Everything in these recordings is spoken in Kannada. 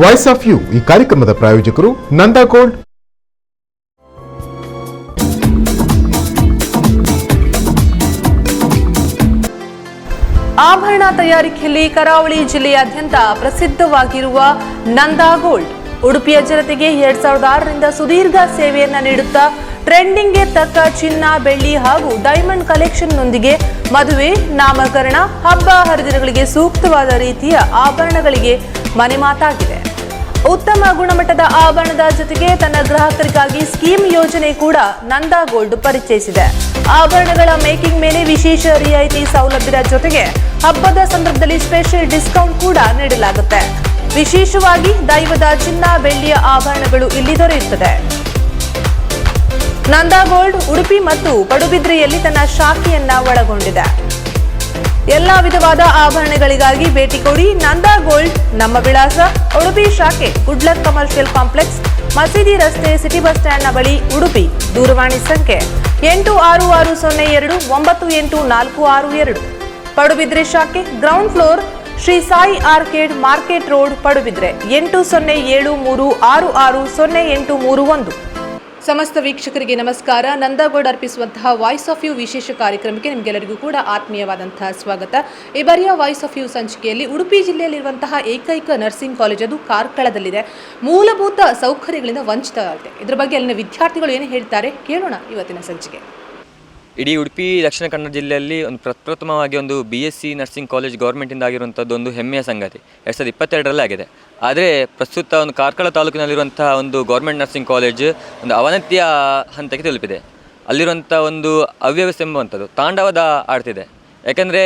ವಾಯ್ಸ್ ಆಫ್ ಯು ಈ ಕಾರ್ಯಕ್ರಮದ ಪ್ರಾಯೋಜಕರು ನಂದಾ ಗೋಲ್ಡ್. ಆಭರಣ ತಯಾರಿಕೆಯಲ್ಲಿ ಕರಾವಳಿ ಜಿಲ್ಲೆಯಾದ್ಯಂತ ಪ್ರಸಿದ್ಧವಾಗಿರುವ ನಂದಾ ಗೋಲ್ಡ್, ಉಡುಪಿಯ ಜನತೆಗೆ ಎರಡ್ ಸಾವಿರದ ಆರರಿಂದ ಸುದೀರ್ಘ ಸೇವೆಯನ್ನ ನೀಡುತ್ತಾ ಟ್ರೆಂಡಿಂಗ್ಗೆ ತಕ್ಕ ಚಿನ್ನ, ಬೆಳ್ಳಿ ಹಾಗೂ ಡೈಮಂಡ್ ಕಲೆಕ್ಷನ್ನೊಂದಿಗೆ ಮದುವೆ, ನಾಮಕರಣ, ಹಬ್ಬ ಹರಿದಿನಗಳಿಗೆ ಸೂಕ್ತವಾದ ರೀತಿಯ ಆಭರಣಗಳಿಗೆ ಮನೆ ಮಾತಾಗಿದೆ. ಉತ್ತಮ ಗುಣಮಟ್ಟದ ಆಭರಣದ ಜೊತೆಗೆ ತನ್ನ ಗ್ರಾಹಕರಿಗಾಗಿ ಸ್ಕೀಮ್ ಯೋಜನೆ ಕೂಡ ನಂದಾ ಗೋಲ್ಡ್ ಪರಿಚಯಿಸಿದೆ. ಆಭರಣಗಳ ಮೇಕಿಂಗ್ ಮೇಲೆ ವಿಶೇಷ ರಿಯಾಯಿತಿ ಸೌಲಭ್ಯದ ಜೊತೆಗೆ ಹಬ್ಬದ ಸಂದರ್ಭದಲ್ಲಿ ಸ್ಪೆಷಲ್ ಡಿಸ್ಕೌಂಟ್ ಕೂಡ ನೀಡಲಾಗುತ್ತೆ. ವಿಶೇಷವಾಗಿ ದೈವದ ಚಿನ್ನ, ಬೆಳ್ಳಿಯ ಆಭರಣಗಳು ಇಲ್ಲಿ ದೊರೆಯುತ್ತದೆ. ನಂದಾ ಗೋಲ್ಡ್, ಉಡುಪಿ ಮತ್ತು ಪಡುಬಿದ್ರಿಯಲ್ಲಿ ತನ್ನ ಶಾಖೆಯನ್ನ ಒಳಗೊಂಡಿದೆ. ಎಲ್ಲಾ ವಿಧವಾದ ಆಭರಣಗಳಿಗಾಗಿ ಭೇಟಿ ಕೊಡಿ ನಂದಾ ಗೋಲ್ಡ್, ನಮ್ಮ ವಿಳಾಸ ಉಡುಪಿ ಶಾಖೆ, ಗುಡ್ಲಕ್ ಕಮರ್ಷಿಯಲ್ ಕಾಂಪ್ಲೆಕ್ಸ್, ಮಸೀದಿ ರಸ್ತೆ, ಸಿಟಿ ಬಸ್ ಸ್ಟ್ಯಾಂಡ್ನ ಬಳಿ ಉಡುಪಿ, ದೂರವಾಣಿ ಸಂಖ್ಯೆ ಎಂಟು ಆರು ಆರು ಸೊನ್ನೆ ಎರಡು ಒಂಬತ್ತು ಎಂಟು ನಾಲ್ಕು ಆರು ಎರಡು. ಪಡುಬಿದ್ರೆ ಶಾಖೆ ground floor Shri Sai arcade market road, Padubidri ಎಂಟು ಸೊನ್ನೆ ಏಳು ಮೂರು ಆರು ಆರು ಸೊನ್ನೆ ಎಂಟು ಮೂರು ಒಂದು. ಸಮಸ್ತ ವೀಕ್ಷಕರಿಗೆ ನಮಸ್ಕಾರ. ನಂದಗೌಡ ಅರ್ಪಿಸುವಂತಹ ವಾಯ್ಸ್ ಆಫ್ ಯು ವಿಶೇಷ ಕಾರ್ಯಕ್ರಮಕ್ಕೆ ನಿಮಗೆಲ್ಲರಿಗೂ ಕೂಡ ಆತ್ಮೀಯವಾದಂತಹ ಸ್ವಾಗತ. ಈ ಬಾರಿಯ ವಾಯ್ಸ್ ಆಫ್ ಯು ಸಂಚಿಕೆಯಲ್ಲಿ ಉಡುಪಿ ಜಿಲ್ಲೆಯಲ್ಲಿರುವಂತಹ ಏಕೈಕ ನರ್ಸಿಂಗ್ ಕಾಲೇಜ್ ಅದು ಕಾರ್ಕಳದಲ್ಲಿದೆ. ಮೂಲಭೂತ ಸೌಕರ್ಯಗಳಿಂದ ವಂಚಿತವಾಗಿದೆ ಇದರ ಬಗ್ಗೆ ಅಲ್ಲಿನ ವಿದ್ಯಾರ್ಥಿಗಳು ಏನು ಹೇಳ್ತಾರೆ ಕೇಳೋಣ ಇವತ್ತಿನ ಸಂಚಿಕೆ. ಇಡೀ ಉಡುಪಿ, ದಕ್ಷಿಣ ಕನ್ನಡ ಜಿಲ್ಲೆಯಲ್ಲಿ ಒಂದು ಪ್ರಪ್ರಥಮವಾಗಿ ಒಂದು B S C nursing college ಗೌರ್ಮೆಂಟಿಂದ ಆಗಿರುವಂಥದ್ದು ಒಂದು ಹೆಮ್ಮೆಯ ಸಂಗತಿ. ಎರಡು ಸಾವಿರದ ಇಪ್ಪತ್ತೆರಡರಲ್ಲೇ ಆಗಿದೆ. ಆದರೆ ಪ್ರಸ್ತುತ ಒಂದು ಕಾರ್ಕಳ ತಾಲೂಕಿನಲ್ಲಿರುವಂತಹ ಒಂದು ಗೌರ್ಮೆಂಟ್ ನರ್ಸಿಂಗ್ ಕಾಲೇಜ್ ಒಂದು ಅವನತಿಯ ಹಂತಕ್ಕೆ ತಲುಪಿದೆ. ಅಲ್ಲಿರುವಂಥ ಒಂದು ಅವ್ಯವಸ್ಥೆ ಎಂಬುವಂಥದ್ದು ತಾಂಡವದ ಆಡ್ತಿದೆ. ಯಾಕೆಂದರೆ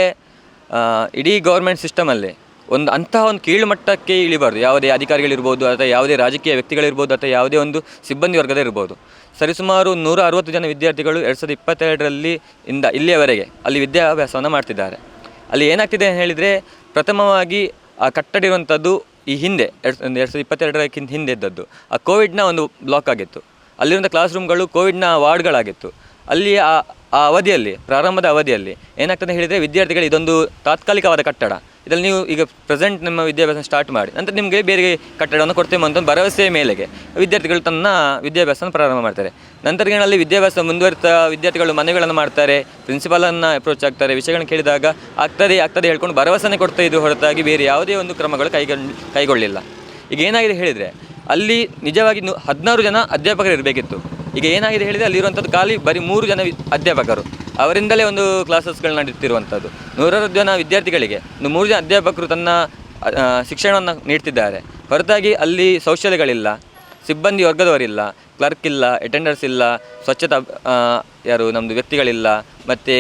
ಇಡೀ ಗೌರ್ಮೆಂಟ್ ಸಿಸ್ಟಮಲ್ಲಿ ಒಂದು ಅಂತಹ ಒಂದು ಕೀಳುಮಟ್ಟಕ್ಕೆ ಇಳಿಬಾರ್ದು. ಯಾವುದೇ ಅಧಿಕಾರಿಗಳಿರ್ಬೋದು ಅಥವಾ ಯಾವುದೇ ರಾಜಕೀಯ ವ್ಯಕ್ತಿಗಳಿರ್ಬೋದು ಅಥವಾ ಯಾವುದೇ ಒಂದು ಸಿಬ್ಬಂದಿ ವರ್ಗದ ಇರ್ಬೋದು. ಸರಿಸುಮಾರು ನೂರ ಅರವತ್ತು ಜನ ವಿದ್ಯಾರ್ಥಿಗಳು ಎರಡು ಸಾವಿರದ ಇಪ್ಪತ್ತೆರಡರಲ್ಲಿ ಇಂದ ಇಲ್ಲಿಯವರೆಗೆ ಅಲ್ಲಿ ವಿದ್ಯಾಭ್ಯಾಸವನ್ನು ಮಾಡ್ತಿದ್ದಾರೆ. ಅಲ್ಲಿ ಏನಾಗ್ತಿದೆ ಹೇಳಿದರೆ ಪ್ರಥಮವಾಗಿ ಆ ಕಟ್ಟಡ ಇರುವಂಥದ್ದು ಈ ಹಿಂದೆ, ಎರಡು ಎರಡು ಸಾವಿರದ ಇಪ್ಪತ್ತೆರಡರಕ್ಕಿಂತ ಹಿಂದೆ ಇದ್ದದ್ದು. ಆ ಕೋವಿಡ್ನ ಒಂದು ಬ್ಲಾಕ್ ಆಗಿತ್ತು. ಅಲ್ಲಿರುವಂಥ ಕ್ಲಾಸ್ ರೂಮ್ಗಳು ಕೋವಿಡ್ನ ವಾರ್ಡ್ಗಳಾಗಿತ್ತು. ಅಲ್ಲಿ ಆ ಆ ಅವಧಿಯಲ್ಲಿ, ಪ್ರಾರಂಭದ ಅವಧಿಯಲ್ಲಿ ಏನಾಗ್ತದೆ ಹೇಳಿದರೆ ವಿದ್ಯಾರ್ಥಿಗಳು ಇದೊಂದು ತಾತ್ಕಾಲಿಕವಾದ ಕಟ್ಟಡ. ಇದರಲ್ಲಿ ನೀವು ಈಗ ಪ್ರೆಸೆಂಟ್ ನಿಮ್ಮ ವಿದ್ಯಾಭ್ಯಾಸ ಸ್ಟಾರ್ಟ್ ಮಾಡಿ, ನಂತರ ನಿಮಗೆ ಬೇರೆ ಕಟ್ಟಡವನ್ನು ಕೊಡ್ತೇವೆ ಅಂತ ಒಂದು ಭರವಸೆಯ ಮೇಲೆಗೆ ವಿದ್ಯಾರ್ಥಿಗಳು ತನ್ನ ವಿದ್ಯಾಭ್ಯಾಸವನ್ನು ಪ್ರಾರಂಭ ಮಾಡ್ತಾರೆ. ನಂತರ ಏನಲ್ಲಿ ವಿದ್ಯಾಭ್ಯಾಸ ಮುಂದುವರಿತಾ ವಿದ್ಯಾರ್ಥಿಗಳು ಮನೆಗಳನ್ನು ಮಾಡ್ತಾರೆ ಪ್ರಿನ್ಸಿಪಾಲನ್ನು ಅಪ್ರೋಚ್ ಆಗ್ತಾರೆ, ವಿಷಯಗಳನ್ನು ಕೇಳಿದಾಗ ಆಗ್ತದೆ ಆಗ್ತದೆ ಹೇಳ್ಕೊಂಡು ಭರವಸೆನೇ ಕೊಡ್ತಾ ಇದು ಹೊರತಾಗಿ ಬೇರೆ ಯಾವುದೇ ಒಂದು ಕ್ರಮಗಳು ಕೈಗೊಂಡು ಕೈಗೊಳ್ಳಿಲ್ಲ. ಈಗ ಏನಾಗಿದೆ ಹೇಳಿದರೆ ಅಲ್ಲಿ ನಿಜವಾಗಿ ಹದಿನಾರು ಜನ ಅಧ್ಯಾಪಕರು ಇರಬೇಕಿತ್ತು. ಈಗ ಏನಾಗಿದೆ ಹೇಳಿದರೆ ಅಲ್ಲಿರುವಂಥದ್ದು ಖಾಲಿ ಬರೀ ಮೂರು ಜನ ಅಧ್ಯಾಪಕರು. ಅವರಿಂದಲೇ ಒಂದು ಕ್ಲಾಸಸ್ಗಳು ನಡೆಯುತ್ತಿರುವಂಥದ್ದು. ನೂರಾರು ಜನ ವಿದ್ಯಾರ್ಥಿಗಳಿಗೆ ಒಂದು ಮೂರು ಜನ ಅಧ್ಯಾಪಕರು ತನ್ನ ಶಿಕ್ಷಣವನ್ನು ನೀಡ್ತಿದ್ದಾರೆ. ಹೊರತಾಗಿ ಅಲ್ಲಿ ಶೌಚಾಲಯಗಳಿಲ್ಲ ಸಿಬ್ಬಂದಿ ವರ್ಗದವರಿಲ್ಲ, ಕ್ಲರ್ಕ್ ಇಲ್ಲ ಅಟೆಂಡರ್ಸ್ ಇಲ್ಲ, ಸ್ವಚ್ಛತಾ ಯಾರು ನಮ್ಮದು ವ್ಯಕ್ತಿಗಳಿಲ್ಲ, ಮತ್ತು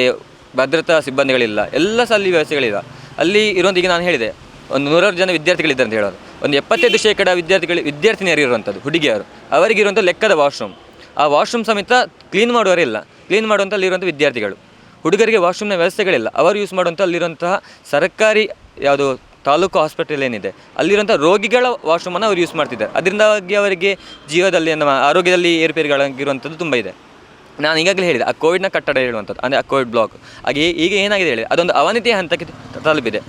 ಭದ್ರತಾ ಸಿಬ್ಬಂದಿಗಳಿಲ್ಲ. ಎಲ್ಲ ಸಹ ಅಲ್ಲಿ ವ್ಯವಸ್ಥೆಗಳಿಲ್ಲ ಅಲ್ಲಿ ಇರುವಂಥ ನಾನು ಹೇಳಿದೆ, ಒಂದು ನೂರಾರು ಜನ ವಿದ್ಯಾರ್ಥಿಗಳಿದ್ದಾರೆ ಅಂತ ಹೇಳೋದು. ಒಂದು ಎಪ್ಪತ್ತೈದು ಶೇಕಡ ವಿದ್ಯಾರ್ಥಿಗಳು, ವಿದ್ಯಾರ್ಥಿನಿಯರು ಇರುವಂಥದ್ದು, ಹುಡುಗಿಯರು. ಅವರಿಗಿರುವಂಥ ಲೆಕ್ಕದ ವಾಶ್ರೂಮ್. ಆ ವಾಶ್ರೂಮ್ ಸಮೇತ ಕ್ಲೀನ್ ಮಾಡುವವರಿಲ್ಲ ಕ್ಲೀನ್ ಮಾಡುವಂಥ ಅಲ್ಲಿರುವಂಥ ವಿದ್ಯಾರ್ಥಿಗಳು. ಹುಡುಗರಿಗೆ ವಾಶ್ರೂಮ್ನ ವ್ಯವಸ್ಥೆಗಳಿಲ್ಲ. ಅವರು ಯೂಸ್ ಮಾಡುವಂಥ ಅಲ್ಲಿರುವಂತಹ ಸರ್ಕಾರಿ ಯಾವುದು ತಾಲೂಕು ಹಾಸ್ಪಿಟಲ್ ಏನಿದೆ ಅಲ್ಲಿರುವಂಥ ರೋಗಿಗಳ ವಾಶ್ರೂಮನ್ನು ಅವರು ಯೂಸ್ ಮಾಡ್ತಿದ್ದಾರೆ. ಅದರಿಂದಾಗಿ ಅವರಿಗೆ ಜೀವದಲ್ಲಿ ನಮ್ಮ ಆರೋಗ್ಯದಲ್ಲಿ ಏರುಪೇರುಗಳಾಗಿರುವಂಥದ್ದು ತುಂಬ ಇದೆ. ನಾನು ಈಗಾಗಲೇ ಹೇಳಿದೆ, ಆ ಕೋವಿಡ್ನ ಕಟ್ಟಡ ಹೇಳುವಂಥದ್ದು, ಅಂದರೆ ಆ ಕೋವಿಡ್ ಬ್ಲಾಕ್. ಹಾಗೆ ಈಗ ಏನಾಗಿದೆ ಹೇಳಿ, ಅದೊಂದು ಅವನತಿಯ ಹಂತಕ್ಕೆ ತಲುಪಿದೆ.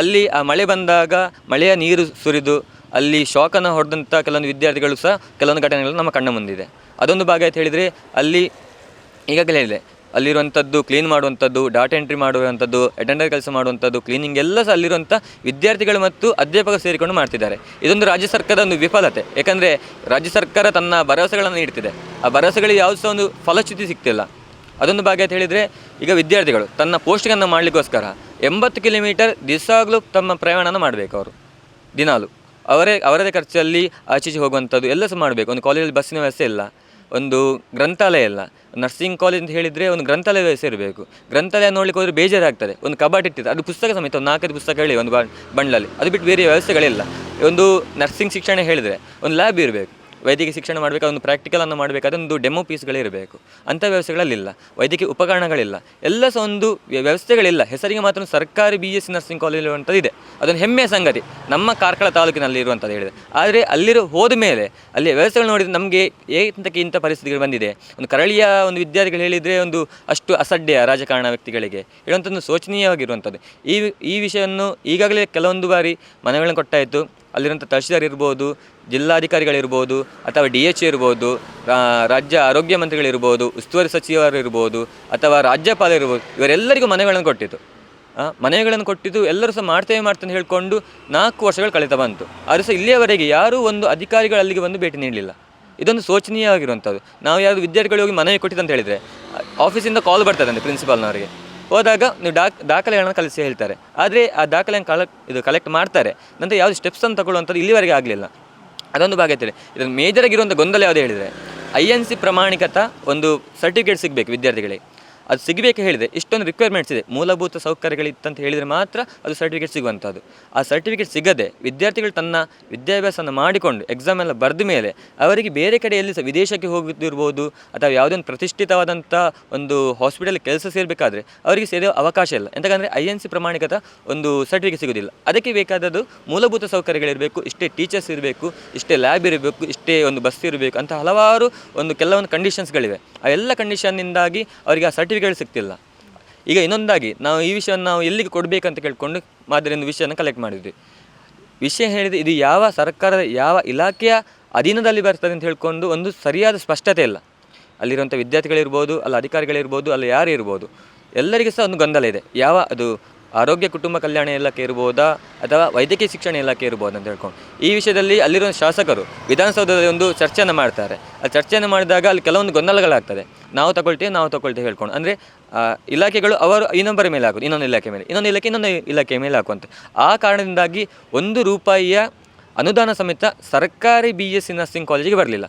ಅಲ್ಲಿ ಆ ಮಳೆ ಬಂದಾಗ ಮಳೆಯ ನೀರು ಸುರಿದು, ಅಲ್ಲಿ ಶಾಕನ್ನು ಹೊಡೆದಂಥ ಕೆಲವೊಂದು ವಿದ್ಯಾರ್ಥಿಗಳು ಸಹ ಕೆಲವೊಂದು ಘಟನೆಗಳು ನಮ್ಮ ಕಣ್ಣ ಮುಂದಿದೆ. ಅದೊಂದು ಭಾಗ ಆಯ್ತು ಹೇಳಿದರೆ ಅಲ್ಲಿ ಈಗಾಗಲೇ ಹೇಳಿದೆ, ಅಲ್ಲಿರುವಂಥದ್ದು ಕ್ಲೀನ್ ಮಾಡುವಂಥದ್ದು ಡಾಟಾ ಎಂಟ್ರಿ ಮಾಡುವಂಥದ್ದು ಅಟೆಂಡರ್ ಕೆಲಸ ಮಾಡುವಂಥದ್ದು ಕ್ಲೀನಿಂಗ್ ಎಲ್ಲ ಸಹ ಅಲ್ಲಿರುವಂಥ ವಿದ್ಯಾರ್ಥಿಗಳು ಮತ್ತು ಅಧ್ಯಾಪಕರು ಸೇರಿಕೊಂಡು ಮಾಡ್ತಿದ್ದಾರೆ. ಇದೊಂದು ರಾಜ್ಯ ಸರ್ಕಾರದ ಒಂದು ವಿಫಲತೆ. ಯಾಕಂದರೆ ರಾಜ್ಯ ಸರ್ಕಾರ ತನ್ನ ಭರವಸೆಗಳನ್ನು ನೀಡ್ತಿದೆ. ಆ ಭರವಸೆಗಳಿಗೆ ಯಾವುದು ಸಹ ಒಂದು ಫಲಶ್ರುತಿ ಸಿಗ್ತಿಲ್ಲ. ಅದೊಂದು ಭಾಗ ಅಂತ ಹೇಳಿದರೆ ಈಗ ವಿದ್ಯಾರ್ಥಿಗಳು ತನ್ನ ಪೋಸ್ಟಿಂಗನ್ನು ಮಾಡಲಿಕ್ಕೋಸ್ಕರ ಎಂಬತ್ತು ಕಿಲೋಮೀಟರ್ ದಿವಸಾಗಲೂ ತಮ್ಮ ಪ್ರಯಾಣನ ಮಾಡಬೇಕು ಅವರು, ದಿನಾಲು. ಅವರೇ, ಅವರದೇ ಖರ್ಚಲ್ಲಿ ಆಚೀಚೆ ಹೋಗುವಂಥದ್ದು ಎಲ್ಲ ಸಹ ಮಾಡಬೇಕು. ಒಂದು ಕಾಲೇಜಲ್ಲಿ ಬಸ್ಸಿನ ವ್ಯವಸ್ಥೆ ಇಲ್ಲ. ಒಂದು ಗ್ರಂಥಾಲಯ ಇಲ್ಲ ನರ್ಸಿಂಗ್ ಕಾಲೇಜ್ ಅಂತ ಹೇಳಿದರೆ ಒಂದು ಗ್ರಂಥಾಲಯ ಸೇರಬೇಕು. ಗ್ರಂಥಾಲಯ ನೋಡ್ಲಿಕ್ಕೆ ಹೋದರೆ ಬೇಜಾರಾಗ್ತದೆ. ಒಂದು ಕಬಾಟ್ ಇಟ್ಟಿದೆ ಅದು ಪುಸ್ತಕ ಸಮೇತ ಒಂದು ನಾಲ್ಕೈದು ಪುಸ್ತಕಗಳಿವೆ ಒಂದು ಬಂಡಲಲ್ಲಿ ಬಂಡ್ಲಲ್ಲಿ. ಅದು ಬಿಟ್ಟು ಬೇರೆ ವ್ಯವಸ್ಥೆಗಳಿಲ್ಲ. ಒಂದು ನರ್ಸಿಂಗ್ ಶಿಕ್ಷಣ ಹೇಳಿದರೆ ಒಂದು ಲ್ಯಾಬ್ ಇರಬೇಕು. ವೈದ್ಯಕೀಯ ಶಿಕ್ಷಣ ಮಾಡಬೇಕಾದ ಒಂದು ಪ್ರಾಕ್ಟಿಕಲನ್ನು ಮಾಡಬೇಕಾದ್ರೆ ಒಂದು ಡೆಮೋ ಪೀಸ್ಗಳಿರಬೇಕು ಅಂಥ ವ್ಯವಸ್ಥೆಗಳಲ್ಲಿಲ್ಲ. ವೈದ್ಯಕೀಯ ಉಪಕರಣಗಳಿಲ್ಲ. ಎಲ್ಲ ಸಹ ಒಂದು ವ್ಯ- ವ್ಯವಸ್ಥೆಗಳಿಲ್ಲ. ಹೆಸರಿಗೆ ಮಾತ್ರ ಸರ್ಕಾರಿ ಬಿ ಎಸ್ ನರ್ಸಿಂಗ್ ಕಾಲೇಜ್ ಇರುವಂಥದ್ದು ಇದೆ. ಅದೊಂದು ಹೆಮ್ಮೆಯ ಸಂಗತಿ. ನಮ್ಮ ಕಾರ್ಕಳ ತಾಲೂಕಿನಲ್ಲಿ ಇರುವಂಥದ್ದು ಹೇಳಿದೆ. ಆದರೆ ಅಲ್ಲಿರೋ ಹೋದ ಮೇಲೆ, ಅಲ್ಲಿ ವ್ಯವಸ್ಥೆಗಳು ನೋಡಿದರೆ ನಮಗೆ ಏಂತಕ್ಕೆ ಇಂಥ ಪರಿಸ್ಥಿತಿಗಳು ಬಂದಿದೆ? ಒಂದು ಕರಳಿಯ ಒಂದು ವಿದ್ಯಾರ್ಥಿಗಳು ಹೇಳಿದರೆ ಒಂದು ಅಷ್ಟು ಅಸಡ್ಡೆಯ ರಾಜಕಾರಣ ವ್ಯಕ್ತಿಗಳಿಗೆ. ಹೇಳುವಂಥದ್ದು ಶೋಚನೀಯವಾಗಿರುವಂಥದ್ದು ಈ ಈ ವಿಷಯವನ್ನು ಈಗಾಗಲೇ ಕೆಲವೊಂದು ಬಾರಿ ಮನವಿಗಳನ್ನು ಕೊಟ್ಟಾಯಿತು. ಅಲ್ಲಿರುವಂಥ ತಹಶೀಲ್ದಾರ್ ಇರ್ಬೋದು, ಜಿಲ್ಲಾಧಿಕಾರಿಗಳಿರ್ಬೋದು, ಅಥವಾ ಡಿ ಎಚ್ ಇರ್ಬೋದು ರಾಜ್ಯ ಆರೋಗ್ಯ ಮಂತ್ರಿಗಳಿರ್ಬೋದು, ಉಸ್ತುವಾರಿ ಸಚಿವರು ಇರ್ಬೋದು, ಅಥವಾ ರಾಜ್ಯಪಾಲ ಇರ್ಬೋದು, ಇವರೆಲ್ಲರಿಗೂ ಮನೆಗಳನ್ನು ಕೊಟ್ಟಿತು ಮನೆಗಳನ್ನು ಕೊಟ್ಟಿದ್ದು ಎಲ್ಲರೂ ಸಹ ಮಾಡ್ತೇವೆ ಮಾಡ್ತೇನೆ ಹೇಳಿಕೊಂಡು ನಾಲ್ಕು ವರ್ಷಗಳು ಕಳೀತಾ ಬಂತು. ಆದರೂ ಸಹ ಇಲ್ಲಿಯವರೆಗೆ ಯಾರೂ ಒಂದು ಅಧಿಕಾರಿಗಳು ಅಲ್ಲಿಗೆ ಬಂದು ಭೇಟಿ ನೀಡಲಿಲ್ಲ. ಇದೊಂದು ಶೋಚನೀಯವಾಗಿರುವಂಥದ್ದು. ನಾವು ಯಾರು ವಿದ್ಯಾರ್ಥಿಗಳಿಗೆ ಹೋಗಿ ಮನವಿ ಕೊಟ್ಟಿದ್ದಂತ ಹೇಳಿದರೆ ಆಫೀಸಿಂದ ಕಾಲ್ ಬರ್ತದಂತೆ ಪ್ರಿನ್ಸಿಪಾಲ್ನವರಿಗೆ ಹೋದಾಗ ನೀವು ಡಾಕ್, ದಾಖಲೆಗಳನ್ನು ಕಲಿಸಿ ಹೇಳ್ತಾರೆ. ಆದರೆ ಆ ದಾಖಲೆಯನ್ನು ಕಲೆಕ್ಟ್ ಇದು ಕಲೆಕ್ಟ್ ಮಾಡ್ತಾರೆ. ನಂತರ ಯಾವುದು ಸ್ಟೆಪ್ಸನ್ನು ತಗೊಳ್ಳುವಂಥದ್ದು ಇಲ್ಲಿವರೆಗೆ ಆಗಲಿಲ್ಲ. ಅದೊಂದು ಭಾಗ ಇರ್ತದೆ ಇದನ್ನು ಮೇಜರಾಗಿರುವಂಥ ಗೊಂದಲ ಯಾವುದು ಹೇಳಿದರೆ ಐ ಎನ್ ಸಿ ಪ್ರಮಾಣಿಕತ ಒಂದು ಸರ್ಟಿಫಿಕೇಟ್ ಸಿಗಬೇಕು ವಿದ್ಯಾರ್ಥಿಗಳಿಗೆ. ಅದು ಸಿಗಬೇಕು ಹೇಳಿದೆ. ಇಷ್ಟೊಂದು ರಿಕ್ವೈರ್ಮೆಂಟ್ಸ್ ಇದೆ. ಮೂಲಭೂತ ಸೌಕರ್ಯಗಳಿತ್ತಂತ ಹೇಳಿದರೆ ಮಾತ್ರ ಅದು ಸರ್ಟಿಫಿಕೇಟ್ ಸಿಗುವಂಥದ್ದು. ಆ ಸರ್ಟಿಫಿಕೇಟ್ ಸಿಗದೆ ವಿದ್ಯಾರ್ಥಿಗಳು ತನ್ನ ವಿದ್ಯಾಭ್ಯಾಸವನ್ನು ಮಾಡಿಕೊಂಡು ಎಕ್ಸಾಮ್ ಎಲ್ಲ ಬರೆದ ಮೇಲೆ ಅವರಿಗೆ ಬೇರೆ ಕಡೆಯಲ್ಲಿ ಸಹ ವಿದೇಶಕ್ಕೆ ಹೋಗುತ್ತಿರ್ಬೋದು ಅಥವಾ ಯಾವುದೇ ಒಂದು ಪ್ರತಿಷ್ಠಿತವಾದಂಥ ಒಂದು ಹಾಸ್ಪಿಟಲ್ ಕೆಲಸ ಸೇರಬೇಕಾದ್ರೆ ಅವರಿಗೆ ಸೇರೋ ಅವಕಾಶ ಇಲ್ಲ. ಎಂತಕಂದರೆ ಐ ಎನ್ ಸಿ ಪ್ರಮಾಣಿಕತ ಒಂದು ಸರ್ಟಿಫಿಕೇಟ್ ಸಿಗೋದಿಲ್ಲ. ಅದಕ್ಕೆ ಬೇಕಾದದ್ದು ಮೂಲಭೂತ ಸೌಕರ್ಯಗಳಿರಬೇಕು, ಇಷ್ಟೇ ಟೀಚರ್ಸ್ ಇರಬೇಕು, ಇಷ್ಟೇ ಲ್ಯಾಬ್ ಇರಬೇಕು, ಇಷ್ಟೇ ಒಂದು ಬಸ್ ಇರಬೇಕು ಅಂತ ಹಲವಾರು ಒಂದು ಕೆಲವೊಂದು ಕಂಡೀಷನ್ಸ್ಗಳಿವೆ ಆ ಎಲ್ಲ ಕಂಡೀಷನ್ನಿಂದಾಗಿ ಅವರಿಗೆ ಆ ಸರ್ಟಿಫಿಕೇಟ್ ಸಿಗ್ತಿಲ್ಲ ಈಗ ಇನ್ನೊಂದಾಗಿ ನಾವು ಈ ವಿಷಯವನ್ನು ನಾವು ಎಲ್ಲಿಗೆ ಕೊಡಬೇಕಂತ ಕೇಳಿಕೊಂಡು ಮಾದರಿಯಿಂದ ವಿಷಯನ ಕಲೆಕ್ಟ್ ಮಾಡಿದ್ವಿ. ವಿಷಯ ಹೇಳಿದರೆ ಇದು ಯಾವ ಸರ್ಕಾರದ ಯಾವ ಇಲಾಖೆಯ ಅಧೀನದಲ್ಲಿ ಬರ್ತದೆ ಅಂತ ಹೇಳ್ಕೊಂಡು ಒಂದು ಸರಿಯಾದ ಸ್ಪಷ್ಟತೆ ಇಲ್ಲ. ಅಲ್ಲಿರುವಂಥ ವಿದ್ಯಾರ್ಥಿಗಳಿರ್ಬೋದು, ಅಲ್ಲ ಅಧಿಕಾರಿಗಳಿರ್ಬೋದು, ಅಲ್ಲ ಯಾರು ಇರ್ಬೋದು, ಎಲ್ಲರಿಗೂ ಸಹ ಒಂದು ಗೊಂದಲ ಇದೆ. ಯಾವ ಅದು ಆರೋಗ್ಯ ಕುಟುಂಬ ಕಲ್ಯಾಣ ಇಲಾಖೆ ಇರ್ಬೋದಾ ಅಥವಾ ವೈದ್ಯಕೀಯ ಶಿಕ್ಷಣ ಇಲಾಖೆ ಇರ್ಬೋದು ಅಂತ ಹೇಳ್ಕೊಂಡು. ಈ ವಿಷಯದಲ್ಲಿ ಅಲ್ಲಿರೋ ಶಾಸಕರು ವಿಧಾನಸೌಧದಲ್ಲಿ ಒಂದು ಚರ್ಚೆಯನ್ನು ಮಾಡ್ತಾರೆ. ಆ ಚರ್ಚೆಯನ್ನು ಮಾಡಿದಾಗ ಅಲ್ಲಿ ಕೆಲವೊಂದು ಗೊಂದಲಗಳಾಗ್ತದೆ. ನಾವು ತಗೊಳ್ತೇವೆ ನಾವು ತಗೊಳ್ತೇವೆ ಹೇಳ್ಕೊಂಡು. ಅಂದರೆ ಇಲಾಖೆಗಳು ಅವರು ಇನ್ನೊಬ್ಬರ ಮೇಲೆ ಹಾಕೋದು, ಇನ್ನೊಂದು ಇಲಾಖೆ ಮೇಲೆ, ಇನ್ನೊಂದು ಇಲಾಖೆ ಇನ್ನೊಂದು ಇಲಾಖೆ ಮೇಲೆ ಹಾಕುವಂತೆ. ಆ ಕಾರಣದಿಂದಾಗಿ ಒಂದು ರೂಪಾಯಿಯ ಅನುದಾನ ಸಮೇತ ಸರ್ಕಾರಿ ಬಿ ಎಸ್ ಸಿ ನರ್ಸಿಂಗ್ ಕಾಲೇಜಿಗೆ ಬರಲಿಲ್ಲ.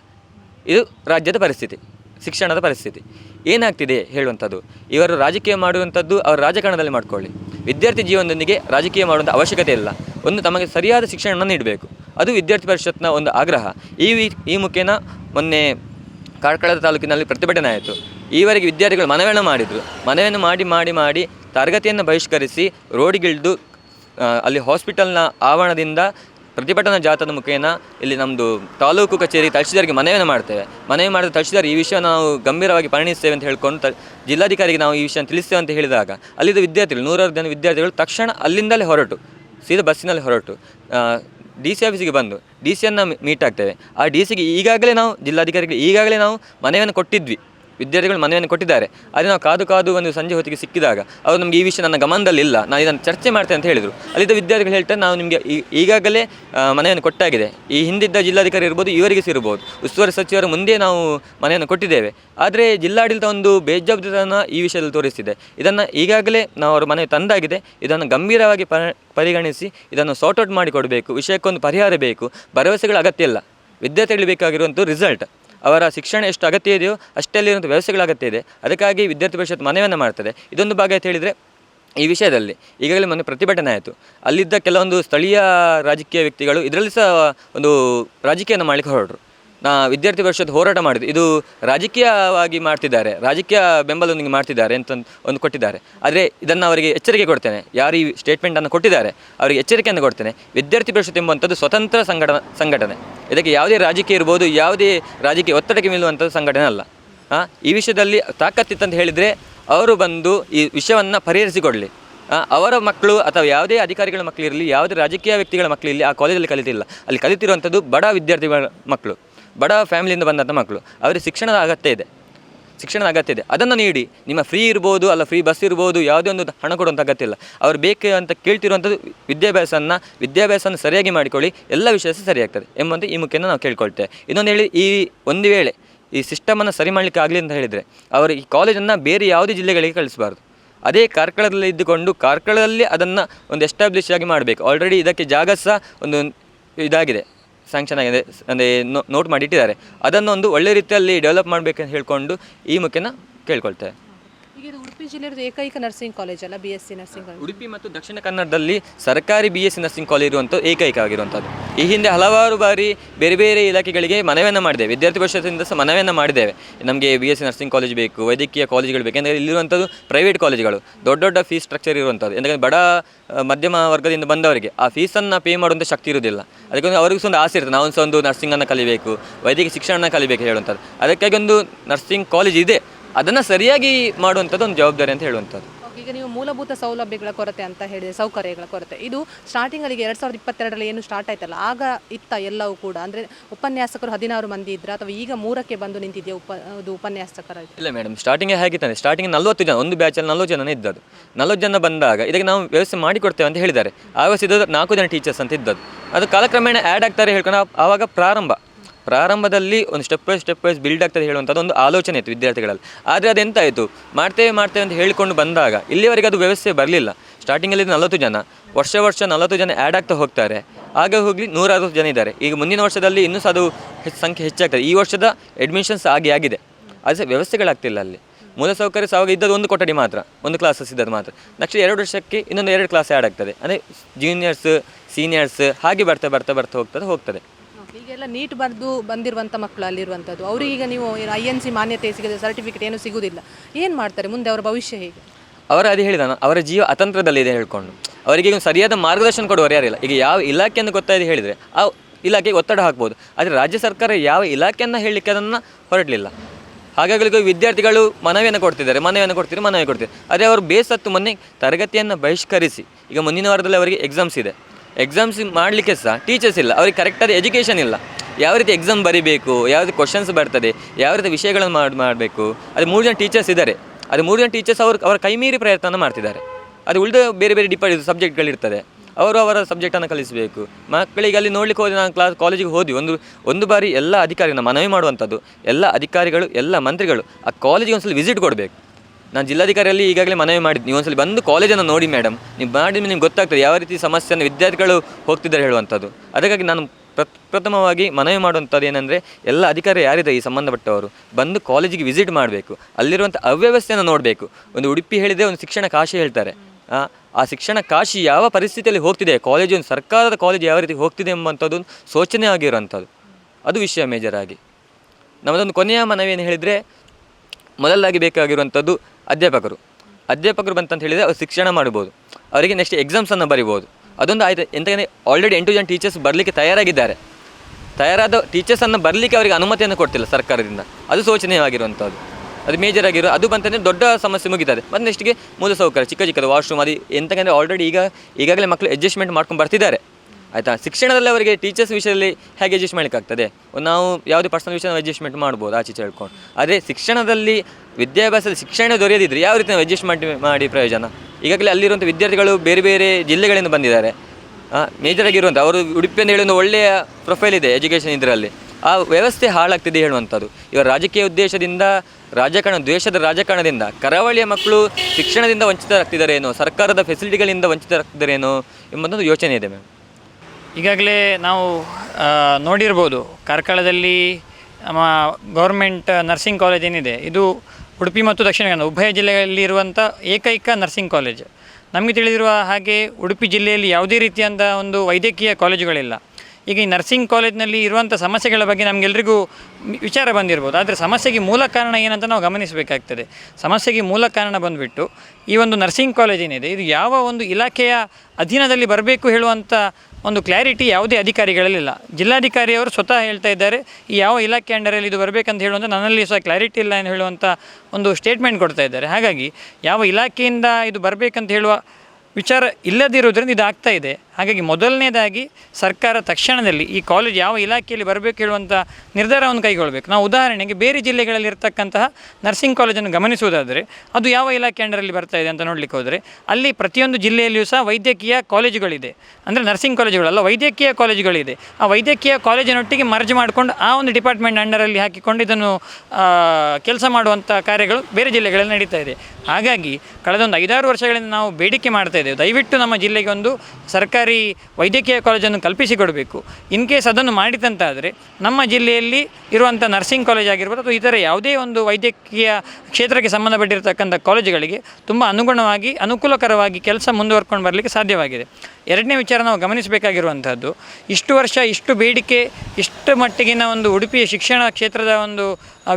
ಇದು ರಾಜ್ಯದ ಪರಿಸ್ಥಿತಿ, ಶಿಕ್ಷಣದ ಪರಿಸ್ಥಿತಿ. ಏನಾಗ್ತಿದೆ ಹೇಳುವಂಥದ್ದು? ಇವರು ರಾಜಕೀಯ ಮಾಡುವಂಥದ್ದು ಅವರ ರಾಜಕಾರಣದಲ್ಲಿ ಮಾಡ್ಕೊಳ್ಳಿ. ವಿದ್ಯಾರ್ಥಿ ಜೀವನದೊಂದಿಗೆ ರಾಜಕೀಯ ಮಾಡುವಂಥ ಅವಶ್ಯಕತೆ ಇಲ್ಲ. ಒಂದು ತಮಗೆ ಸರಿಯಾದ ಶಿಕ್ಷಣವನ್ನು ನೀಡಬೇಕು. ಅದು ವಿದ್ಯಾರ್ಥಿ ಪರಿಷತ್ನ ಒಂದು ಆಗ್ರಹ. ಈ ಈ ಮುಖೇನ ಮೊನ್ನೆ ಕಾರ್ಕಳದ ತಾಲೂಕಿನಲ್ಲಿ ಪ್ರತಿಭಟನೆ ಆಯಿತು. ಈವರೆಗೆ ವಿದ್ಯಾರ್ಥಿಗಳು ಮನವಿಯನ್ನು ಮಾಡಿದರು. ಮನವಿಯನ್ನು ಮಾಡಿ ಮಾಡಿ ಮಾಡಿ ತರಗತಿಯನ್ನು ಬಹಿಷ್ಕರಿಸಿ ರೋಡಿಗಿಳಿದು ಅಲ್ಲಿ ಹಾಸ್ಪಿಟಲ್ನ ಆವರಣದಿಂದ ಪ್ರತಿಭಟನಾ ಜಾಥಾದ ಮುಖೇನ ಇಲ್ಲಿ ನಮ್ಮದು ತಾಲೂಕು ಕಚೇರಿ ತಹಶೀಲ್ದಾರ್ಗೆ ಮನವಿಯನ್ನು ಮಾಡ್ತೇವೆ. ಮನವಿ ಮಾಡಿದ ತಹಶೀಲ್ದಾರ್ ಈ ವಿಷಯ ನಾವು ಗಂಭೀರವಾಗಿ ಪರಿಣಿಸ್ತೇವೆ ಅಂತ ಹೇಳ್ಕೊಂಡು ಜಿಲ್ಲಾಧಿಕಾರಿಗೆ ನಾವು ಈ ವಿಷಯ ತಿಳಿಸ್ತೇವೆ ಅಂತ ಹೇಳಿದಾಗ ಅಲ್ಲಿದ್ದ ವಿದ್ಯಾರ್ಥಿಗಳು, ನೂರಾರು ಜನ ವಿದ್ಯಾರ್ಥಿಗಳು ತಕ್ಷಣ ಅಲ್ಲಿಂದಲೇ ಹೊರಟು, ಸೀದಾ ಬಸ್ಸಿನಲ್ಲಿ ಹೊರಟು. ಡಿ ಸಿ ಆಫೀಸಿಗೆ ಬಂದು ಡಿ ಸಿಯನ್ನು ಮೀಟ್ ಆಗ್ತೇವೆ. ಆ ಡಿ ಸಿಗೆ ಈಗಾಗಲೇ ನಾವು ಜಿಲ್ಲಾಧಿಕಾರಿಗೆ ಈಗಾಗಲೇ ನಾವು ಮನವಿಯನ್ನು ಕೊಟ್ಟಿದ್ವಿ. ವಿದ್ಯಾರ್ಥಿಗಳು ಮನವಿಯನ್ನು ಕೊಟ್ಟಿದ್ದಾರೆ. ಆದರೆ ನಾವು ಕಾದು ಕಾದು ಒಂದು ಸಂಜೆ ಹೊತ್ತಿಗೆ ಸಿಕ್ಕಿದಾಗ, ಅವರು ನಮಗೆ ಈ ವಿಷಯ ನನ್ನ ಗಮನದಲ್ಲಿ ಇಲ್ಲ, ನಾನು ಇದನ್ನು ಚರ್ಚೆ ಮಾಡ್ತೇನೆ ಅಂತ ಹೇಳಿದರು. ಅಲ್ಲಿದ್ದ ವಿದ್ಯಾರ್ಥಿಗಳು ಹೇಳ್ತಾರೆ, ನಾವು ನಿಮಗೆ ಈಗಾಗಲೇ ಮನೆಯನ್ನು ಕೊಟ್ಟಾಗಿದೆ. ಈ ಹಿಂದಿದ್ದ ಜಿಲ್ಲಾಧಿಕಾರಿ ಇರ್ಬೋದು, ಇವರಿಗೆ ಸಿರ್ಬೋದು. ಉಸ್ತುವಾರಿ ಸಚಿವರ ಮುಂದೆ ನಾವು ಮನೆಯನ್ನು ಕೊಟ್ಟಿದ್ದೇವೆ. ಆದರೆ ಜಿಲ್ಲಾಡಳಿತ ಒಂದು ಬೇಜವಾಬ್ದಾರಿಯನ್ನು ಈ ವಿಷಯದಲ್ಲಿ ತೋರಿಸಿದೆ ಇದನ್ನು ಈಗಾಗಲೇ ನಾವು ಅವರ ಮನೆ ತಂದಾಗಿದೆ. ಇದನ್ನು ಗಂಭೀರವಾಗಿ ಪರಿಗಣಿಸಿ, ಇದನ್ನು ಸಾರ್ಟ್ ಔಟ್ ಮಾಡಿ ಕೊಡಬೇಕು ವಿಷಯಕ್ಕೊಂದು ಪರಿಹಾರ ಬೇಕು. ಭರವಸೆಗಳ ಅಗತ್ಯ ಇಲ್ಲ. ವಿದ್ಯಾರ್ಥಿಗಳಿಗೆ ಬೇಕಾಗಿರುವಂಥ ರಿಸಲ್ಟ್ ಅವರ ಶಿಕ್ಷಣ ಎಷ್ಟು ಅಗತ್ಯ ಇದೆಯೋ ಅಷ್ಟೇ ಅಲ್ಲಿರುವಂಥ ವ್ಯವಸ್ಥೆಗಳ ಅಗತ್ಯ ಇದೆ. ಅದಕ್ಕಾಗಿ ವಿದ್ಯಾರ್ಥಿ ಪರಿಷತ್ ಮನವಿಯನ್ನು ಮಾಡ್ತದೆ. ಇದೊಂದು ಭಾಗ ಅಂತ ಹೇಳಿದರೆ ಈ ವಿಷಯದಲ್ಲಿ ಈಗಾಗಲೇ ಮೊನ್ನೆ ಪ್ರತಿಭಟನೆ ಆಯಿತು. ಅಲ್ಲಿದ್ದ ಕೆಲವೊಂದು ಸ್ಥಳೀಯ ರಾಜಕೀಯ ವ್ಯಕ್ತಿಗಳು ಇದರಲ್ಲಿ ಸಹ ಒಂದು ರಾಜಕೀಯವನ್ನು ಮಾಡಲಿಕ್ಕೆ ಹೊರಟರು. ವಿದ್ಯಾರ್ಥಿ ಪರಿಷತ್ ಹೋರಾಟ ಮಾಡಿದ್ದು. ಇದು ರಾಜಕೀಯವಾಗಿ ಮಾಡ್ತಿದ್ದಾರೆ. ರಾಜಕೀಯ ಬೆಂಬಲದೊಂದಿಗೆ ಮಾಡ್ತಿದ್ದಾರೆ ಅಂತ ಒಂದು ಕೊಟ್ಟಿದ್ದಾರೆ. ಆದರೆ ಇದನ್ನು ಅವರಿಗೆ ಎಚ್ಚರಿಕೆ ಕೊಡ್ತೇನೆ. ಯಾರು ಈ ಸ್ಟೇಟ್ಮೆಂಟನ್ನು ಕೊಟ್ಟಿದ್ದಾರೆ, ಅವರಿಗೆ ಎಚ್ಚರಿಕೆಯನ್ನು ಕೊಡ್ತೇನೆ. ವಿದ್ಯಾರ್ಥಿ ಪರಿಷತ್ ಎಂಬುವಂಥದ್ದು ಸ್ವತಂತ್ರ ಸಂಘಟನೆ ಸಂಘಟನೆ. ಇದಕ್ಕೆ ಯಾವುದೇ ರಾಜಕೀಯ ಇರ್ಬೋದು, ಯಾವುದೇ ರಾಜಕೀಯ ಒತ್ತಡಕ್ಕೆ ನಿಲ್ಲುವಂಥದ್ದು ಸಂಘಟನೆ ಅಲ್ಲ. ಈ ವಿಷಯದಲ್ಲಿ ತಾಕತ್ತಿತ್ತಂತ ಹೇಳಿದರೆ ಅವರು ಬಂದು ಈ ವಿಷಯವನ್ನು ಪರಿಹರಿಸಿಕೊಡಲಿ ಅವರ ಮಕ್ಕಳು ಅಥವಾ ಯಾವುದೇ ಅಧಿಕಾರಿಗಳ ಮಕ್ಕಳಿರಲಿ, ಯಾವುದೇ ರಾಜಕೀಯ ವ್ಯಕ್ತಿಗಳ ಮಕ್ಕಳಿರಲಿ ಆ ಕಾಲೇಜಲ್ಲಿ ಕಲಿತಿಲ್ಲ. ಅಲ್ಲಿ ಕಲಿತಿರುವಂಥದ್ದು ಬಡ ವಿದ್ಯಾರ್ಥಿಗಳ ಮಕ್ಕಳು. ಬಡ ಫ್ಯಾಮಿಲಿಯಿಂದ ಬಂದಂಥ ಮಕ್ಕಳು. ಅವರಿಗೆ ಶಿಕ್ಷಣದ ಅಗತ್ಯ ಇದೆ. ಶಿಕ್ಷಣದ ಅಗತ್ಯ ಇದೆ. ಅದನ್ನು ನೀಡಿ. ನಿಮ್ಮ ಫ್ರೀ ಇರ್ಬೋದು ಅಲ್ಲ ಫ್ರೀ ಬಸ್ ಇರ್ಬೋದು, ಯಾವುದೇ ಒಂದು ಹಣ ಕೊಡುವಂಥ ಅಗತ್ಯ ಇಲ್ಲ. ಅವ್ರು ಬೇಕು ಅಂತ ಕೇಳ್ತಿರುವಂಥದ್ದು ವಿದ್ಯಾಭ್ಯಾಸನ ವಿದ್ಯಾಭ್ಯಾಸನ ಸರಿಯಾಗಿ ಮಾಡಿಕೊಳ್ಳಿ. ಎಲ್ಲ ವಿಷಯ ಸರಿಯಾಗ್ತದೆ ಎಂಬಂತೆ ಈ ಮುಖ್ಯನ ನಾವು ಕೇಳ್ಕೊಳ್ತೇವೆ. ಇನ್ನೊಂದು ಹೇಳಿ, ಈ ಒಂದು ವೇಳೆ ಈ ಸಿಸ್ಟಮನ್ನು ಸರಿ ಮಾಡಲಿಕ್ಕೆ ಆಗಲಿ ಅಂತ ಹೇಳಿದರೆ, ಅವರು ಈ ಕಾಲೇಜನ್ನು ಬೇರೆ ಯಾವುದೇ ಜಿಲ್ಲೆಗಳಿಗೆ ಕಳಿಸಬಾರ್ದು. ಅದೇ ಕಾರ್ಕಳದಲ್ಲಿ ಇದ್ದುಕೊಂಡು ಕಾರ್ಕಳದಲ್ಲಿ ಅದನ್ನು ಒಂದು ಎಸ್ಟಾಬ್ಲಿಷ್ ಆಗಿ ಮಾಡಬೇಕು. ಆಲ್ರೆಡಿ ಇದಕ್ಕೆ ಜಾಗ ಸಹ ಒಂದು ಇದಾಗಿದೆ. ಸ್ಯಾಂಕ್ಷನ್ ಆಗಿದೆ. ಅಂದರೆ ನೋಟ್ ಮಾಡಿ ಇಟ್ಟಿದ್ದಾರೆ ಅದನ್ನು ಒಂದು ಒಳ್ಳೆ ರೀತಿಯಲ್ಲಿ ಡೆವಲಪ್ ಮಾಡಬೇಕಂತ ಹೇಳಿಕೊಂಡು ಈ ಮುಖ್ಯನ ಕೇಳ್ಕೊಳ್ತೇವೆ. ಇದು ಜಿಲ್ಲೆಯದು ಏಕೈಕ ನರ್ಸಿಂಗ್ ಕಾಲೇಜ್ ಅಲ್ಲ B S C nursing college Udupi ಮತ್ತು ದಕ್ಷಿಣ ಕನ್ನಡದಲ್ಲಿ ಸರ್ಕಾರಿ B S C nursing college ಇರುವಂಥ ಏಕೈಕ ಆಗಿರುವಂಥದ್ದು ಈ ಹಿಂದೆ ಹಲವಾರು ಬಾರಿ ಬೇರೆ ಬೇರೆ ಇಲಾಖೆಗಳಿಗೆ ಮನವಿಯನ್ನು ಮಾಡಿದ್ದೇವೆ. ವಿದ್ಯಾರ್ಥಿ ಪರಿಷತ್ತಿಂದ ಸಹ ಮನವಿಯನ್ನು ಮಾಡಿದ್ದೇವೆ. ನಮಗೆ B S C nursing college ಬೇಕು, ವೈದ್ಯಕೀಯ ಕಾಲೇಜುಗಳು ಬೇಕು ಅಂದರೆ ಇಲ್ಲಿರುವಂಥದ್ದು ಪ್ರೈವೇಟ್ ಕಾಲೇಜುಗಳು ದೊಡ್ಡ ದೊಡ್ಡ ಫೀಸ್ ಸ್ಟ್ರಕ್ಚರ್ ಇರುವಂಥದ್ದು ಯಾಕಂದರೆ ಬಡ ಮಧ್ಯಮ ವರ್ಗದಿಂದ ಬಂದವರಿಗೆ ಆ ಫೀಸನ್ನು ಪೇ ಮಾಡುವಂಥ ಶಕ್ತಿ ಇರುವುದಿಲ್ಲ. ಅದಕ್ಕೊಂದು ಅವ್ರಿಗೂ ಸಹ ಒಂದು ಆಸೆ ಇರ್ತದೆ. ನಾವು ಸಹ ಒಂದು ನರ್ಸಿಂಗನ್ನು ಕಲಿಬೇಕು, ವೈದ್ಯಕೀಯ ಶಿಕ್ಷಣನ ಕಲಿಬೇಕು ಹೇಳುವಂಥದ್ದು ಅದಕ್ಕಾಗಿ ಒಂದು ನರ್ಸಿಂಗ್ ಕಾಲೇಜ್ ಇದೆ. ಅದನ್ನು ಸರಿಯಾಗಿ ಮಾಡುವಂಥದ್ದು ಒಂದು ಜವಾಬ್ದಾರಿ ಅಂತ ಹೇಳುವಂಥದ್ದು. ಈಗ ನೀವು ಮೂಲಭೂತ ಸೌಲಭ್ಯಗಳ ಕೊರತೆ ಅಂತ ಹೇಳಿದೆ ಸೌಕರ್ಯಗಳ ಕೊರತೆ. ಇದು ಸ್ಟಾರ್ಟಿಂಗಲ್ಲಿ ಎರಡು ಸಾವಿರದ ಇಪ್ಪತ್ತೆರಡರಲ್ಲಿ ಏನು ಸ್ಟಾರ್ಟ್ ಆಯ್ತಲ್ಲ ಆಗ ಇತ್ತ ಎಲ್ಲವೂ ಕೂಡ ಅಂದರೆ ಉಪನ್ಯಾಸಕರು ಹದಿನಾರು ಮಂದಿ ಇದ್ರ ಅಥವಾ ಈಗ ಮೂರಕ್ಕೆ ಬಂದು ನಿಂತಿದೆಯಾ ಉಪ ಅದು ಉಪನ್ಯಾಸಕರ ಇಲ್ಲ ಮೇಡಮ್ ಸ್ಟಾರ್ಟಿಂಗ್ ಹೇಗಿತ್ತಂದ್ರೆ ಸ್ಟಾರ್ಟಿಂಗ್ ನಲ್ವತ್ತು ಜನ ಒಂದು ಬ್ಯಾಚಲ್ಲಿ ನಲ್ವತ್ತು ಜನ ಇದ್ದದ್ದು. ನಲ್ವತ್ತು ಜನ ಬಂದಾಗ ಇದಕ್ಕೆ ನಾವು ವ್ಯವಸ್ಥೆ ಮಾಡಿಕೊಡ್ತೇವೆ ಅಂತ ಹೇಳಿದ್ದಾರೆ. ಆಗ ಸಿದ್ಧ ನಾಲ್ಕು ಜನ ಟೀಚರ್ಸ್ ಅಂತ ಇದ್ದದ್ದು. ಅದು ಕಾಲಕ್ರಮೇಣ ಆ್ಯಡ್ ಆಗ್ತಾರೆ ಹೇಳ್ಕೊಂಡು ಆವಾಗ ಪ್ರಾರಂಭ. ಪ್ರಾರಂಭದಲ್ಲಿ ಒಂದು step wise step wise build ಆಗ್ತದೆ ಹೇಳುವಂಥದ್ದು ಒಂದು ಆಲೋಚನೆ ಇತ್ತು ವಿದ್ಯಾರ್ಥಿಗಳಲ್ಲಿ. ಆದರೆ ಅದು ಎಂತಾಯಿತು ಮಾಡ್ತೇವೆ ಮಾಡ್ತೇವೆ ಅಂತ ಹೇಳಿಕೊಂಡು ಬಂದಾಗ ಇಲ್ಲಿವರೆಗೆ ಅದು ವ್ಯವಸ್ಥೆ ಬರಲಿಲ್ಲ. ಸ್ಟಾರ್ಟಿಂಗಲ್ಲಿ ನಲವತ್ತು ಜನ, ವರ್ಷ ವರ್ಷ ನಲವತ್ತು ಜನ ಆ್ಯಡ್ ಆಗ್ತಾ ಹೋಗ್ತಾರೆ. ಆಗ ಹೋಗಲಿ ನೂರ ಅರವತ್ತು ಜನ ಇದ್ದಾರೆ. ಈಗ ಮುಂದಿನ ವರ್ಷದಲ್ಲಿ ಇನ್ನೂ ಸಹ ಅದು ಸಂಖ್ಯೆ ಹೆಚ್ಚಾಗ್ತದೆ. ಈ ವರ್ಷದ ಅಡ್ಮಿಷನ್ಸ್ ಆಗಿ ಆಗಿದೆ. ಆದರೆ ವ್ಯವಸ್ಥೆಗಳಾಗ್ತಿಲ್ಲ ಅಲ್ಲಿ. ಮೂಲಸೌಕರ್ಯ ಸಾವಾಗ ಇದ್ದದ್ದು ಒಂದು ಕೊಠಡಿ ಮಾತ್ರ, ಒಂದು ಕ್ಲಾಸಸ್ ಇದ್ದದ್ದು ಮಾತ್ರ. ನೆಕ್ಸ್ಟ್ ಎರಡು ವರ್ಷಕ್ಕೆ ಇನ್ನೊಂದು ಎರಡು ಕ್ಲಾಸ್ ಆ್ಯಡ್ ಆಗ್ತದೆ. ಅಂದರೆ ಜೂನಿಯರ್ಸ್ ಸೀನಿಯರ್ಸ್ ಹಾಗೆ ಬರ್ತಾ ಬರ್ತಾ ಬರ್ತಾ ಹೋಗ್ತದೆ ಹೋಗ್ತದೆ. ಈಗೆಲ್ಲ ನೀಟ್ ಬರೆದು ಬಂದಿರುವಂಥ ಮಕ್ಕಳು ಅಲ್ಲಿರುವಂಥದ್ದು. ಅವ್ರಿಗೆ ಈಗ ನೀವು ಐ ಎನ್ ಸಿ ಮಾನ್ಯತೆ ಸಿಗದೆ ಸರ್ಟಿಫಿಕೇಟ್ ಏನು ಸಿಗುವುದಿಲ್ಲ ಏನು ಮಾಡ್ತಾರೆ? ಮುಂದೆ ಅವರ ಭವಿಷ್ಯ ಹೇಗೆ? ಅವರ ಅದು ಹೇಳಿದ ಅವರ ಜೀವ ಅತಂತ್ರದಲ್ಲಿದೆ ಹೇಳ್ಕೊಂಡು. ಅವರಿಗೆ ಈಗ ಸರಿಯಾದ ಮಾರ್ಗದರ್ಶನ ಕೊಡುವರು ಯಾರಿಲ್ಲ. ಈಗ ಯಾವ ಇಲಾಖೆಯನ್ನು ಗೊತ್ತಾಯಿದೆ ಹೇಳಿದರೆ, ಆ ಇಲಾಖೆಗೆ ಒತ್ತಡ ಹಾಕ್ಬೋದು. ಆದರೆ ರಾಜ್ಯ ಸರ್ಕಾರ ಯಾವ ಇಲಾಖೆಯನ್ನು ಹೇಳಲಿಕ್ಕೆ ಅದನ್ನು ಹೊರಡಲಿಲ್ಲ ಹಾಗಾಗಿ ವಿದ್ಯಾರ್ಥಿಗಳು ಮನವಿಯನ್ನು ಕೊಡ್ತಿದ್ದಾರೆ ಮನವಿಯನ್ನು ಕೊಡ್ತಿದ್ದಾರೆ ಮನವಿ ಕೊಡ್ತಿದ್ದಾರೆ. ಅದೇ ಅವರು ಬೇಸತ್ತು ಮೊನ್ನೆ ತರಗತಿಯನ್ನು ಬಹಿಷ್ಕರಿಸಿ, ಈಗ ಮುಂದಿನ ವಾರದಲ್ಲಿ ಅವರಿಗೆ ಎಕ್ಸಾಮ್ಸ್ ಇದೆ. ಎಕ್ಸಾಮ್ಸ್ ಮಾಡಲಿಕ್ಕೆ ಸಹ ಟೀಚರ್ಸ್ ಇಲ್ಲ. ಅವ್ರಿಗೆ ಕರೆಕ್ಟಾದ ಎಜುಕೇಷನ್ ಇಲ್ಲ. ಯಾವ ರೀತಿ ಎಕ್ಸಾಮ್ ಬರೀಬೇಕು, ಯಾವ ರೀತಿ ಕ್ವಶನ್ಸ್ ಬರ್ತದೆ, ಯಾವ ರೀತಿ ವಿಷಯಗಳನ್ನು ಮಾಡಿ, ಮಾಡಬೇಕು, ಅದು ಮೂರು ಜನ ಟೀಚರ್ಸ್ ಇದ್ದಾರೆ. ಅದು ಮೂರು ಜನ ಟೀಚರ್ಸ್ ಅವರು, ಅವರ ಕೈಮೀರಿ ಪ್ರಯತ್ನ ಮಾಡ್ತಿದ್ದಾರೆ. ಅದು ಉಳಿದ ಬೇರೆ ಬೇರೆ ಡಿಪಾರ್ಟ್ ಸಬ್ಜೆಕ್ಟ್ಗಳಿರ್ತದೆ ಅವರು ಅವರ ಸಬ್ಜೆಕ್ಟನ್ನು ಕಲಿಸಬೇಕು. ಮಕ್ಕಳಿಗೆ ಅಲ್ಲಿ ನೋಡ್ಲಿಕ್ಕೆ ಹೋಗಿ ನಾನು ಕ್ಲಾಸ್ ಕಾಲೇಜಿಗೆ ಹೋದ್ವಿ. ಒಂದು ಒಂದು ಬಾರಿ ಎಲ್ಲ ಅಧಿಕಾರಿನ ಮನವಿ ಮಾಡುವಂಥದ್ದು, ಎಲ್ಲ ಅಧಿಕಾರಿಗಳು, ಎಲ್ಲ ಮಂತ್ರಿಗಳು ಆ ಕಾಲೇಜಿಗೆ ಒಂದ್ಸಲ ವಿಸಿಟ್ ಕೊಡಬೇಕು. ನಾನು ಜಿಲ್ಲಾಧಿಕಾರಿಯಲ್ಲಿ ಈಗಾಗಲೇ ಮನವಿ ಮಾಡಿದ್ದು ನೀವು ಒಂದ್ಸಲ ಬಂದು ಕಾಲೇಜನ್ನು ನೋಡಿ ಮೇಡಮ್ ನೀವು ಮಾಡಿ ನಿಮ್ಗೆ ಗೊತ್ತಾಗ್ತದೆ ಯಾವ ರೀತಿ ಸಮಸ್ಯೆಯನ್ನು ವಿದ್ಯಾರ್ಥಿಗಳು ಹೋಗ್ತಿದ್ದಾರೆ ಹೇಳುವಂಥದ್ದು. ಅದಕ್ಕಾಗಿ ನಾನು ಪ್ರಥಮವಾಗಿ ಮನವಿ ಮಾಡುವಂಥದ್ದು ಏನಂದರೆ ಎಲ್ಲ ಅಧಿಕಾರಿ ಯಾರಿದೆ ಈ ಸಂಬಂಧಪಟ್ಟವರು? ಬಂದು ಕಾಲೇಜಿಗೆ ವಿಸಿಟ್ ಮಾಡಬೇಕು. ಅಲ್ಲಿರುವಂಥ ಅವ್ಯವಸ್ಥೆಯನ್ನು ನೋಡಬೇಕು. ಒಂದು ಉಡುಪಿ ಹೇಳಿದೆ ಒಂದು ಶಿಕ್ಷಣ ಕಾಶಿ ಹೇಳ್ತಾರೆ. ಆ, ಶಿಕ್ಷಣ ಕಾಶಿ ಯಾವ ಪರಿಸ್ಥಿತಿಯಲ್ಲಿ ಹೋಗ್ತಿದೆ? ಕಾಲೇಜು ಒಂದು ಸರ್ಕಾರದ ಕಾಲೇಜು ಯಾವ ರೀತಿ ಹೋಗ್ತಿದೆ ಎಂಬಂಥದ್ದು ಶೋಚನೆ ಆಗಿರುವಂಥದ್ದು. ಅದು ವಿಷಯ ಮೇಜರ್ ಆಗಿ. ನಮ್ಮದೊಂದು ಕೊನೆಯ ಮನವಿ ಏನು ಹೇಳಿದರೆ ಮೊದಲಾಗಿ ಬೇಕಾಗಿರುವಂಥದ್ದು ಅಧ್ಯಾಪಕರು. ಅಧ್ಯಾಪಕರು ಬಂತಂತ ಹೇಳಿದರೆ ಅವ್ರು ಶಿಕ್ಷಣ ಮಾಡ್ಬೋದು. ಅವರಿಗೆ ನೆಕ್ಸ್ಟ್ ಎಕ್ಸಾಮ್ಸನ್ನು ಬರಿಬೋದು. ಅದೊಂದು ಆಯ್ತು. ಎಂತಂದರೆ ಆಲ್ರೆಡಿ ಎಂಟು ಜನ ಟೀಚರ್ಸ್ ಬರಲಿಕ್ಕೆ ತಯಾರಾಗಿದ್ದಾರೆ. ತಯಾರಾದ ಟೀಚರ್ಸನ್ನು ಬರಲಿಕ್ಕೆ ಅವರಿಗೆ ಅನುಮತಿಯನ್ನು ಕೊಡ್ತಿಲ್ಲ ಸರ್ಕಾರದಿಂದ. ಅದು ಶೋಚನೀಯವಾಗಿರುವಂಥದ್ದು. ಅದು ಮೇಜರ್ ಆಗಿರೋ ಅದು ಬಂತಂದರೆ ದೊಡ್ಡ ಸಮಸ್ಯೆ ಮುಗಿತದೆ. ಮತ್ತು ನೆಕ್ಸ್ಟಿಗೆ ಮೂಲಸೌಕರ್ಯ, ಚಿಕ್ಕ ಚಿಕ್ಕದು ವಾಶ್ರೂಮ್ ಅದು ಎಂತಂದರೆ ಆಲ್ರೆಡಿ ಈಗ ಈಗಾಗಲೇ ಮಕ್ಕಳು ಅಡ್ಜಸ್ಟ್ಮೆಂಟ್ ಮಾಡ್ಕೊಂಡು ಬರ್ತಿದ್ದಾರೆ. ಆಯಿತಾ? ಶಿಕ್ಷಣದಲ್ಲಿ ಅವರಿಗೆ ಟೀಚರ್ಸ್ ವಿಷಯದಲ್ಲಿ ಹೇಗೆ ಅಡ್ಜಸ್ಟ್ ಮಾಡಲಿಕ್ಕಾಗ್ತದೆ? ನಾವು ಯಾವುದೇ ಪರ್ಸನಲ್ ವಿಷಯ ಅಡ್ಜಸ್ಟ್ಮೆಂಟ್ ಮಾಡ್ಬೋದು ಆಚೆ ಹೇಳ್ಕೊಂಡು. ಆದರೆ ಶಿಕ್ಷಣದಲ್ಲಿ ವಿದ್ಯಾಭ್ಯಾಸದ ಶಿಕ್ಷಣ ದೊರೆಯದಿದ್ದರೆ ಯಾವ ರೀತಿ ನಾವು ಮಾಡಿ ಮಾಡಿ ಪ್ರಯೋಜನ? ಈಗಾಗಲೇ ಅಲ್ಲಿರುವಂಥ ವಿದ್ಯಾರ್ಥಿಗಳು ಬೇರೆ ಬೇರೆ ಜಿಲ್ಲೆಗಳಿಂದ ಬಂದಿದ್ದಾರೆ. ಮೇಜರ್ ಆಗಿರುವಂಥ, ಅವರು ಉಡುಪಿ ಅಂತ ಹೇಳಿ ಒಂದು ಒಳ್ಳೆಯ ಪ್ರೊಫೈಲ್ ಇದೆ ಎಜುಕೇಷನ್ ಇದರಲ್ಲಿ. ಆ ವ್ಯವಸ್ಥೆ ಹಾಳಾಗ್ತಿದೆ ಹೇಳುವಂಥದ್ದು. ಇವರ ರಾಜಕೀಯ ಉದ್ದೇಶದಿಂದ, ರಾಜಕಾರಣ, ದ್ವೇಷದ ರಾಜಕಾರಣದಿಂದ ಕರಾವಳಿಯ ಮಕ್ಕಳು ಶಿಕ್ಷಣದಿಂದ ವಂಚಿತರಾಗ್ತಿದ್ದಾರೇನೋ, ಸರ್ಕಾರದ ಫೆಸಿಲಿಟಿಗಳಿಂದ ವಂಚಿತರಾಗ್ತಿದ್ದಾರೇನೋ ಎಂಬಂಥದ್ದು ಯೋಚನೆ ಇದೆ ಮ್ಯಾಮ್ ಈಗಾಗಲೇ ನಾವು ನೋಡಿರ್ಬೋದು, ಕಾರ್ಕಳದಲ್ಲಿ ನಮ್ಮ ಗೌರ್ಮೆಂಟ್ ನರ್ಸಿಂಗ್ ಕಾಲೇಜ್ ಏನಿದೆ, ಇದು ಉಡುಪಿ ಮತ್ತು ದಕ್ಷಿಣ ಕನ್ನಡ, ಉಭಯ ಜಿಲ್ಲೆಯಲ್ಲಿ ಇರುವಂಥ ಏಕೈಕ ನರ್ಸಿಂಗ್ ಕಾಲೇಜ್. ನಮಗೆ ತಿಳಿದಿರುವ ಹಾಗೆ ಉಡುಪಿ ಜಿಲ್ಲೆಯಲ್ಲಿ ಯಾವುದೇ ರೀತಿಯಾದ ಒಂದು ವೈದ್ಯಕೀಯ ಕಾಲೇಜುಗಳಿಲ್ಲ. ಈಗ ಈ ನರ್ಸಿಂಗ್ ಕಾಲೇಜ್ನಲ್ಲಿ ಇರುವಂಥ ಸಮಸ್ಯೆಗಳ ಬಗ್ಗೆ ನಮಗೆಲ್ರಿಗೂ ವಿಚಾರ ಬಂದಿರ್ಬೋದು. ಆದರೆ ಸಮಸ್ಯೆಗೆ ಮೂಲ ಕಾರಣ ಏನಂತ ನಾವು ಗಮನಿಸಬೇಕಾಗ್ತದೆ. ಸಮಸ್ಯೆಗೆ ಮೂಲ ಕಾರಣ ಬಂದುಬಿಟ್ಟು, ಈ ಒಂದು ನರ್ಸಿಂಗ್ ಕಾಲೇಜ್ ಏನಿದೆ, ಇದು ಯಾವ ಒಂದು ಇಲಾಖೆಯ ಅಧೀನದಲ್ಲಿ ಬರಬೇಕು ಹೇಳುವಂಥ ಒಂದು ಕ್ಲಾರಿಟಿ ಯಾವುದೇ ಅಧಿಕಾರಿಗಳಲ್ಲಿಲ್ಲ. ಜಿಲ್ಲಾಧಿಕಾರಿಯವರು ಸ್ವತಃ ಹೇಳ್ತಾ ಇದ್ದಾರೆ ಯಾವ ಇಲಾಖೆ ಅಂಡರಲ್ಲಿ ಇದು ಬರಬೇಕಂತ ಹೇಳುವಂಥ ನನ್ನಲ್ಲಿ ಸಹ ಕ್ಲಾರಿಟಿ ಇಲ್ಲ ಎಂದು ಹೇಳುವಂಥ ಒಂದು ಸ್ಟೇಟ್ಮೆಂಟ್ ಕೊಡ್ತಾ ಇದ್ದಾರೆ. ಹಾಗಾಗಿ ಯಾವ ಇಲಾಖೆಯಿಂದ ಇದು ಬರಬೇಕಂತ ಹೇಳುವ ವಿಚಾರ ಇಲ್ಲದಿರುವುದರಿಂದ ಇದು ಆಗ್ತಾ ಇದೆ. ಹಾಗಾಗಿ ಮೊದಲನೇದಾಗಿ ಸರ್ಕಾರ ತಕ್ಷಣದಲ್ಲಿ ಈ ಕಾಲೇಜ್ ಯಾವ ಇಲಾಖೆಯಲ್ಲಿ ಬರಬೇಕು ಹೇಳುವಂಥ ನಿರ್ಧಾರವನ್ನು ಕೈಗೊಳ್ಳಬೇಕು ನಾವು ಉದಾಹರಣೆಗೆ ಬೇರೆ ಜಿಲ್ಲೆಗಳಲ್ಲಿ ಇರತಕ್ಕಂತಹ ನರ್ಸಿಂಗ್ ಕಾಲೇಜನ್ನು ಗಮನಿಸುವುದಾದರೆ ಅದು ಯಾವ ಇಲಾಖೆ ಅಂಡರಲ್ಲಿ ಬರ್ತಾ ಇದೆ ಅಂತ ನೋಡಲಿಕ್ಕೆ ಹೋದರೆ ಅಲ್ಲಿ ಪ್ರತಿಯೊಂದು ಜಿಲ್ಲೆಯಲ್ಲಿಯೂ ಸಹ ವೈದ್ಯಕೀಯ ಕಾಲೇಜುಗಳಿದೆ. ಅಂದರೆ ನರ್ಸಿಂಗ್ ಕಾಲೇಜುಗಳಲ್ಲ ವೈದ್ಯಕೀಯ ಕಾಲೇಜುಗಳಿದೆ. ಆ ವೈದ್ಯಕೀಯ ಕಾಲೇಜಿನೊಟ್ಟಿಗೆ ಮರ್ಜ್ ಮಾಡಿಕೊಂಡು ಆ ಒಂದು ಡಿಪಾರ್ಟ್ಮೆಂಟ್ ಅಂಡರಲ್ಲಿ ಹಾಕಿಕೊಂಡು ಇದನ್ನು ಕೆಲಸ ಮಾಡುವಂಥ ಕಾರ್ಯಗಳು ಬೇರೆ ಜಿಲ್ಲೆಗಳಲ್ಲಿ ನಡೀತಾ ಇದೆ. ಹಾಗಾಗಿ ಕಳೆದ ಒಂದು ಐದಾರು ವರ್ಷಗಳಿಂದ ನಾವು ಬೇಡಿಕೆ ಮಾಡ್ತಾ ಇದ್ದೇವೆ. ದಯವಿಟ್ಟು ನಮ್ಮ ಜಿಲ್ಲೆಗೆ ಒಂದು ಸರ್ಕಾರಿ ವೈದ್ಯಕೀಯ ಕಾಲೇಜನ್ನು ಕಲ್ಪಿಸಿಕೊಡಬೇಕು. ಇನ್ ಕೇಸ್ ಅದನ್ನು ಮಾಡಿದಂತಾದರೆ ನಮ್ಮ ಜಿಲ್ಲೆಯಲ್ಲಿ ಇರುವಂಥ ನರ್ಸಿಂಗ್ ಕಾಲೇಜ್ ಆಗಿರ್ಬೋದು ಅಥವಾ ಇತರ ಯಾವುದೇ ಒಂದು ವೈದ್ಯಕೀಯ ಕ್ಷೇತ್ರಕ್ಕೆ ಸಂಬಂಧಪಟ್ಟಿರತಕ್ಕಂಥ ಕಾಲೇಜುಗಳಿಗೆ ತುಂಬ ಅನುಗುಣವಾಗಿ, ಅನುಕೂಲಕರವಾಗಿ ಕೆಲಸ ಮುಂದುವರ್ಕೊಂಡು ಬರಲಿಕ್ಕೆ ಸಾಧ್ಯವಾಗಿದೆ. ಎರಡನೇ ವಿಚಾರ ನಾವು ಗಮನಿಸಬೇಕಾಗಿರುವಂಥದ್ದು, ಇಷ್ಟು ವರ್ಷ ಇಷ್ಟು ಬೇಡಿಕೆ ಇಷ್ಟು ಮಟ್ಟಿಗಿನ ಒಂದು ಉಡುಪಿಯ ಶಿಕ್ಷಣ ಕ್ಷೇತ್ರದ ಒಂದು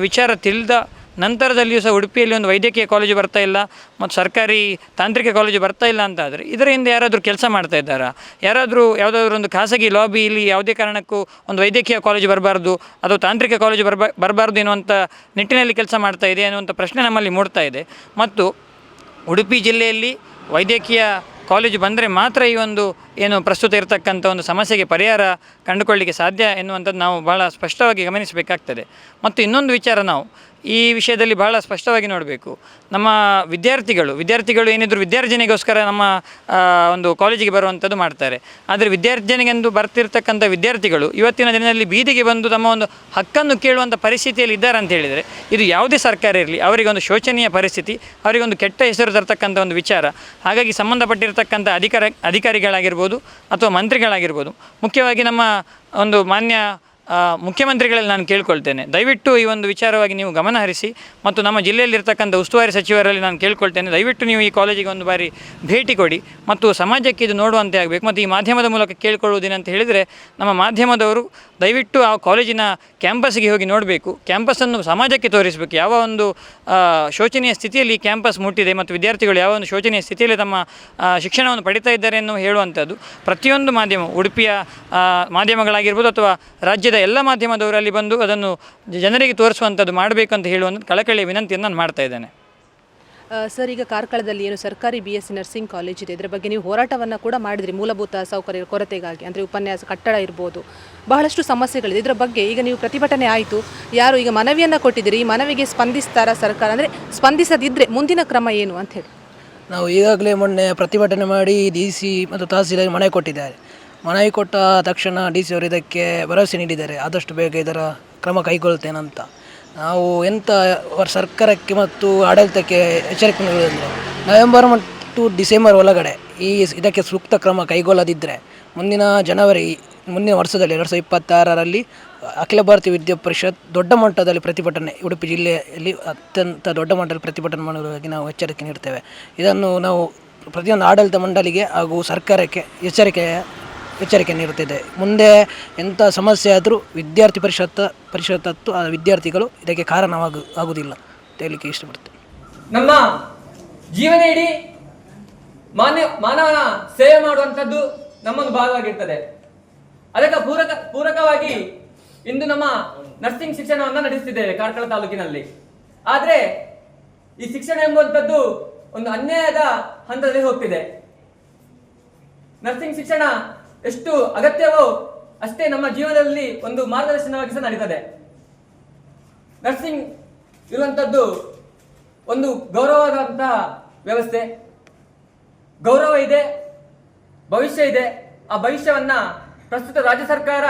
ವಿಚಾರ ತಿಳಿದ ನಂತರದಲ್ಲಿಯೂ ಸಹ ಉಡುಪಿಯಲ್ಲಿ ಒಂದು ವೈದ್ಯಕೀಯ ಕಾಲೇಜು ಬರ್ತಾ ಇಲ್ಲ, ಮತ್ತು ಸರ್ಕಾರಿ ತಾಂತ್ರಿಕ ಕಾಲೇಜು ಬರ್ತಾ ಇಲ್ಲ ಅಂತ ಆದರೆ ಇದರಿಂದ ಯಾರಾದರೂ ಕೆಲಸ ಮಾಡ್ತಾ ಇದ್ದಾರಾ? ಯಾರಾದರೂ ಯಾವುದಾದ್ರೂ ಒಂದು ಖಾಸಗಿ ಲಾಬಿ ಇಲ್ಲಿ ಯಾವುದೇ ಕಾರಣಕ್ಕೂ ಒಂದು ವೈದ್ಯಕೀಯ ಕಾಲೇಜು ಬರಬಾರ್ದು ಅಥವಾ ತಾಂತ್ರಿಕ ಕಾಲೇಜು ಬರಬ, ಬರಬಾರ್ದು ಎನ್ನುವಂಥ ನಿಟ್ಟಿನಲ್ಲಿ ಕೆಲಸ ಮಾಡ್ತಾ ಇದೆ ಅನ್ನುವಂಥ ಪ್ರಶ್ನೆ ನಮ್ಮಲ್ಲಿ ಮೂಡ್ತಾ ಇದೆ. ಮತ್ತು ಉಡುಪಿ ಜಿಲ್ಲೆಯಲ್ಲಿ ವೈದ್ಯಕೀಯ ಕಾಲೇಜು ಬಂದರೆ ಮಾತ್ರ ಈ ಒಂದು ಏನು ಪ್ರಸ್ತುತ ಇರತಕ್ಕಂಥ ಒಂದು ಸಮಸ್ಯೆಗೆ ಪರಿಹಾರ ಕಂಡುಕೊಳ್ಳಿಕ್ಕೆ ಸಾಧ್ಯ ಎನ್ನುವಂಥದ್ದು ನಾವು ಭಾಳ ಸ್ಪಷ್ಟವಾಗಿ ಗಮನಿಸಬೇಕಾಗ್ತದೆ. ಮತ್ತು ಇನ್ನೊಂದು ವಿಚಾರ ನಾವು ಈ ವಿಷಯದಲ್ಲಿ ಬಹಳ ಸ್ಪಷ್ಟವಾಗಿ ನೋಡಬೇಕು. ನಮ್ಮ ವಿದ್ಯಾರ್ಥಿಗಳು ವಿದ್ಯಾರ್ಥಿಗಳು ಏನಿದ್ರು ವಿದ್ಯಾರ್ಜನೆಗೋಸ್ಕರ ನಮ್ಮ ಒಂದು ಕಾಲೇಜಿಗೆ ಬರುವಂಥದ್ದು ಮಾಡ್ತಾರೆ. ಆದರೆ ವಿದ್ಯಾರ್ಜನೆಗೆಂದು ಬರ್ತಿರ್ತಕ್ಕಂಥ ವಿದ್ಯಾರ್ಥಿಗಳು ಇವತ್ತಿನ ದಿನದಲ್ಲಿ ಬೀದಿಗೆ ಬಂದು ತಮ್ಮ ಒಂದು ಹಕ್ಕನ್ನು ಕೇಳುವಂಥ ಪರಿಸ್ಥಿತಿಯಲ್ಲಿ ಇದ್ದಾರೆ ಅಂತ ಹೇಳಿದರೆ, ಇದು ಯಾವುದೇ ಸರ್ಕಾರ ಇರಲಿ, ಅವರಿಗೊಂದು ಶೋಚನೀಯ ಪರಿಸ್ಥಿತಿ, ಅವರಿಗೊಂದು ಕೆಟ್ಟ ಹೆಸರು ತರ್ತಕ್ಕಂಥ ಒಂದು ವಿಚಾರ. ಹಾಗಾಗಿ ಸಂಬಂಧಪಟ್ಟಿರ್ತಕ್ಕಂಥ ಅಧಿಕಾರ, ಅಧಿಕಾರಿಗಳಾಗಿರ್ಬೋದು ಅಥವಾ ಮಂತ್ರಿಗಳಾಗಿರ್ಬೋದು, ಮುಖ್ಯವಾಗಿ ನಮ್ಮ ಒಂದು ಮಾನ್ಯ ಮುಖ್ಯಮಂತ್ರಿಗಳಲ್ಲಿ ನಾನು ಕೇಳ್ಕೊಳ್ತೇನೆ. ದಯವಿಟ್ಟು ಈ ಒಂದು ವಿಚಾರವಾಗಿ ನೀವು ಗಮನ ಹರಿಸಿ ಮತ್ತು ನಮ್ಮ ಜಿಲ್ಲೆಯಲ್ಲಿರ್ತಕ್ಕಂಥ ಉಸ್ತುವಾರಿ ಸಚಿವರಲ್ಲಿ ನಾನು ಕೇಳ್ಕೊಳ್ತೇನೆ. ದಯವಿಟ್ಟು ನೀವು ಈ ಕಾಲೇಜಿಗೆ ಒಂದು ಬಾರಿ ಭೇಟಿ ಕೊಡಿ ಮತ್ತು ಸಮಾಜಕ್ಕೆ ಇದು ನೋಡುವಂತೆ ಆಗಬೇಕು. ಮತ್ತು ಈ ಮಾಧ್ಯಮದ ಮೂಲಕ ಕೇಳ್ಕೊಳ್ಳುವುದೇನಂತ ಹೇಳಿದರೆ, ನಮ್ಮ ಮಾಧ್ಯಮದವರು ದಯವಿಟ್ಟು ಆ ಕಾಲೇಜಿನ ಕ್ಯಾಂಪಸ್ಗೆ ಹೋಗಿ ನೋಡಬೇಕು. ಕ್ಯಾಂಪಸ್ಸನ್ನು ಸಮಾಜಕ್ಕೆ ತೋರಿಸಬೇಕು. ಯಾವ ಒಂದು ಶೋಚನೀಯ ಸ್ಥಿತಿಯಲ್ಲಿ ಈ ಕ್ಯಾಂಪಸ್ ಮುಟ್ಟಿದೆ ಮತ್ತು ವಿದ್ಯಾರ್ಥಿಗಳು ಯಾವ ಒಂದು ಶೋಚನೀಯ ಸ್ಥಿತಿಯಲ್ಲಿ ತಮ್ಮ ಶಿಕ್ಷಣವನ್ನು ಪಡಿತಾ ಇದ್ದಾರೆ ಎನ್ನುವ ಹೇಳುವಂಥದ್ದು, ಪ್ರತಿಯೊಂದು ಮಾಧ್ಯಮ, ಉಡುಪಿಯ ಮಾಧ್ಯಮಗಳಾಗಿರ್ಬೋದು ಅಥವಾ ರಾಜ್ಯದ ಎಲ್ಲ ಮಾಧ್ಯಮದವರು ಅಲ್ಲಿ ಬಂದು ಅದನ್ನು ಜನರಿಗೆ ತೋರಿಸುವಂಥದ್ದು ಮಾಡಬೇಕಂತ ಅಂತ ಹೇಳುವಂಥ ಕಳಕಳಿಯ ವಿನಂತಿಯನ್ನು ನಾನು ಮಾಡ್ತಾ ಇದ್ದೇನೆ. ಸರ್ ಈಗ ಕಾರ್ಕಳದಲ್ಲಿ ಏನು ಸರ್ಕಾರಿ B S C nursing college ಇದೆ ಇದರ ಬಗ್ಗೆ ನೀವು ಹೋರಾಟವನ್ನು ಕೂಡ ಮಾಡಿದ್ರಿ ಮೂಲಭೂತ ಸೌಕರ್ಯ ಕೊರತೆಗಾಗಿ ಅಂದರೆ ಉಪನ್ಯಾಸ ಕಟ್ಟಡ ಇರ್ಬೋದು ಬಹಳಷ್ಟು ಸಮಸ್ಯೆಗಳಿದೆ. ಇದರ ಬಗ್ಗೆ ಈಗ ನೀವು ಪ್ರತಿಭಟನೆ ಆಯಿತು ಯಾರು ಈಗ ಮನವಿಯನ್ನು ಕೊಟ್ಟಿದ್ದೀರಿ ಈ ಮನವಿಗೆ ಸ್ಪಂದಿಸ್ತಾರಾ ಸರ್ಕಾರ? ಅಂದರೆ ಸ್ಪಂದಿಸದಿದ್ದರೆ ಮುಂದಿನ ಕ್ರಮ ಏನು ಅಂತ ಹೇಳಿ. ನಾವು ಈಗಾಗಲೇ ಮೊನ್ನೆ ಪ್ರತಿಭಟನೆ ಮಾಡಿ ಡಿ ಸಿ ಮತ್ತು ತಹಸೀಲ್ದಾರ್ ಮನೆ ಕೊಟ್ಟಿದ್ದಾರೆ. ಮನವಿ ಕೊಟ್ಟ ತಕ್ಷಣ ಡಿ ಸಿ ಅವರು ಇದಕ್ಕೆ ಭರವಸೆ ನೀಡಿದ್ದಾರೆ. ಆದಷ್ಟು ಬೇಗ ಇದರ ಕ್ರಮ ಕೈಗೊಳ್ತೇನಂತ ನಾವು ಎಂಥ ಸರ್ಕಾರಕ್ಕೆ ಮತ್ತು ಆಡಳಿತಕ್ಕೆ ಎಚ್ಚರಿಕೆ ನೀಡುವುದಂದರೆ ನವೆಂಬರ್ ಮತ್ತು ಡಿಸೆಂಬರ್ ಒಳಗಡೆ ಈ ಇದಕ್ಕೆ ಸೂಕ್ತ ಕ್ರಮ ಕೈಗೊಳ್ಳದಿದ್ದರೆ ಮುಂದಿನ ಜನವರಿ, ಮುಂದಿನ ವರ್ಷದಲ್ಲಿ, ಎರಡು ಸಾವಿರದ ಇಪ್ಪತ್ತಾರರಲ್ಲಿ ಅಖಿಲ ಭಾರತೀಯ ವಿದ್ಯಾ ಪರಿಷತ್ ದೊಡ್ಡ ಮಟ್ಟದಲ್ಲಿ ಪ್ರತಿಭಟನೆ, ಉಡುಪಿ ಜಿಲ್ಲೆಯಲ್ಲಿ ಅತ್ಯಂತ ದೊಡ್ಡ ಮಟ್ಟದಲ್ಲಿ ಪ್ರತಿಭಟನೆ ಮಾಡುವುದಾಗಿ ನಾವು ಎಚ್ಚರಿಕೆ ನೀಡ್ತೇವೆ. ಇದನ್ನು ನಾವು ಪ್ರತಿಯೊಂದು ಆಡಳಿತ ಮಂಡಳಿಗೆ ಹಾಗೂ ಸರ್ಕಾರಕ್ಕೆ ಎಚ್ಚರಿಕೆ ಎಚ್ಚರಿಕೆ ನೀಡುತ್ತಿದೆ. ಮುಂದೆ ಎಂಥ ಸಮಸ್ಯೆ ಆದರೂ ವಿದ್ಯಾರ್ಥಿ ಪರಿಷತ್ ಪರಿಷತ್ತು ಆ ವಿದ್ಯಾರ್ಥಿಗಳು ಇದಕ್ಕೆ ಕಾರಣವಾಗು, ಆಗುವುದಿಲ್ಲ. ಅಂತ ಹೇಳಲಿಕ್ಕೆ ಇಷ್ಟಪಡ್ತೇನೆ ನಮ್ಮ ಜೀವನ ಇಡೀ ಮಾನ್ಯ ಮಾನವನ ಸೇವೆ ಮಾಡುವಂಥದ್ದು ನಮ್ಮೊಂದು ಭಾಗವಾಗಿರ್ತದೆ. ಅದಕ್ಕೆ ಪೂರಕ, ಪೂರಕವಾಗಿ ಇಂದು ನಮ್ಮ ನರ್ಸಿಂಗ್ ಶಿಕ್ಷಣವನ್ನು ನಡೆಸುತ್ತಿದ್ದೇವೆ ಕಾರ್ಕಳ ತಾಲೂಕಿನಲ್ಲಿ. ಆದರೆ ಈ ಶಿಕ್ಷಣ ಎಂಬುವಂಥದ್ದು ಒಂದು ಅನ್ಯಾಯದ ಹಂತದಲ್ಲಿ ಹೋಗ್ತಿದೆ. ನರ್ಸಿಂಗ್ ಶಿಕ್ಷಣ ಎಷ್ಟು ಅಗತ್ಯವೋ ಅಷ್ಟೇ ನಮ್ಮ ಜೀವನದಲ್ಲಿ ಒಂದು ಮಾರ್ಗದರ್ಶನವಾಗಿ ಸಹ ನಡೀತದೆ. ನರ್ಸಿಂಗ್ ಇರುವಂಥದ್ದು ಒಂದು ಗೌರವವಾದಂತಹ ವ್ಯವಸ್ಥೆ. ಗೌರವ ಇದೆ, ಭವಿಷ್ಯ ಇದೆ. ಆ ಭವಿಷ್ಯವನ್ನ ಪ್ರಸ್ತುತ ರಾಜ್ಯ ಸರ್ಕಾರ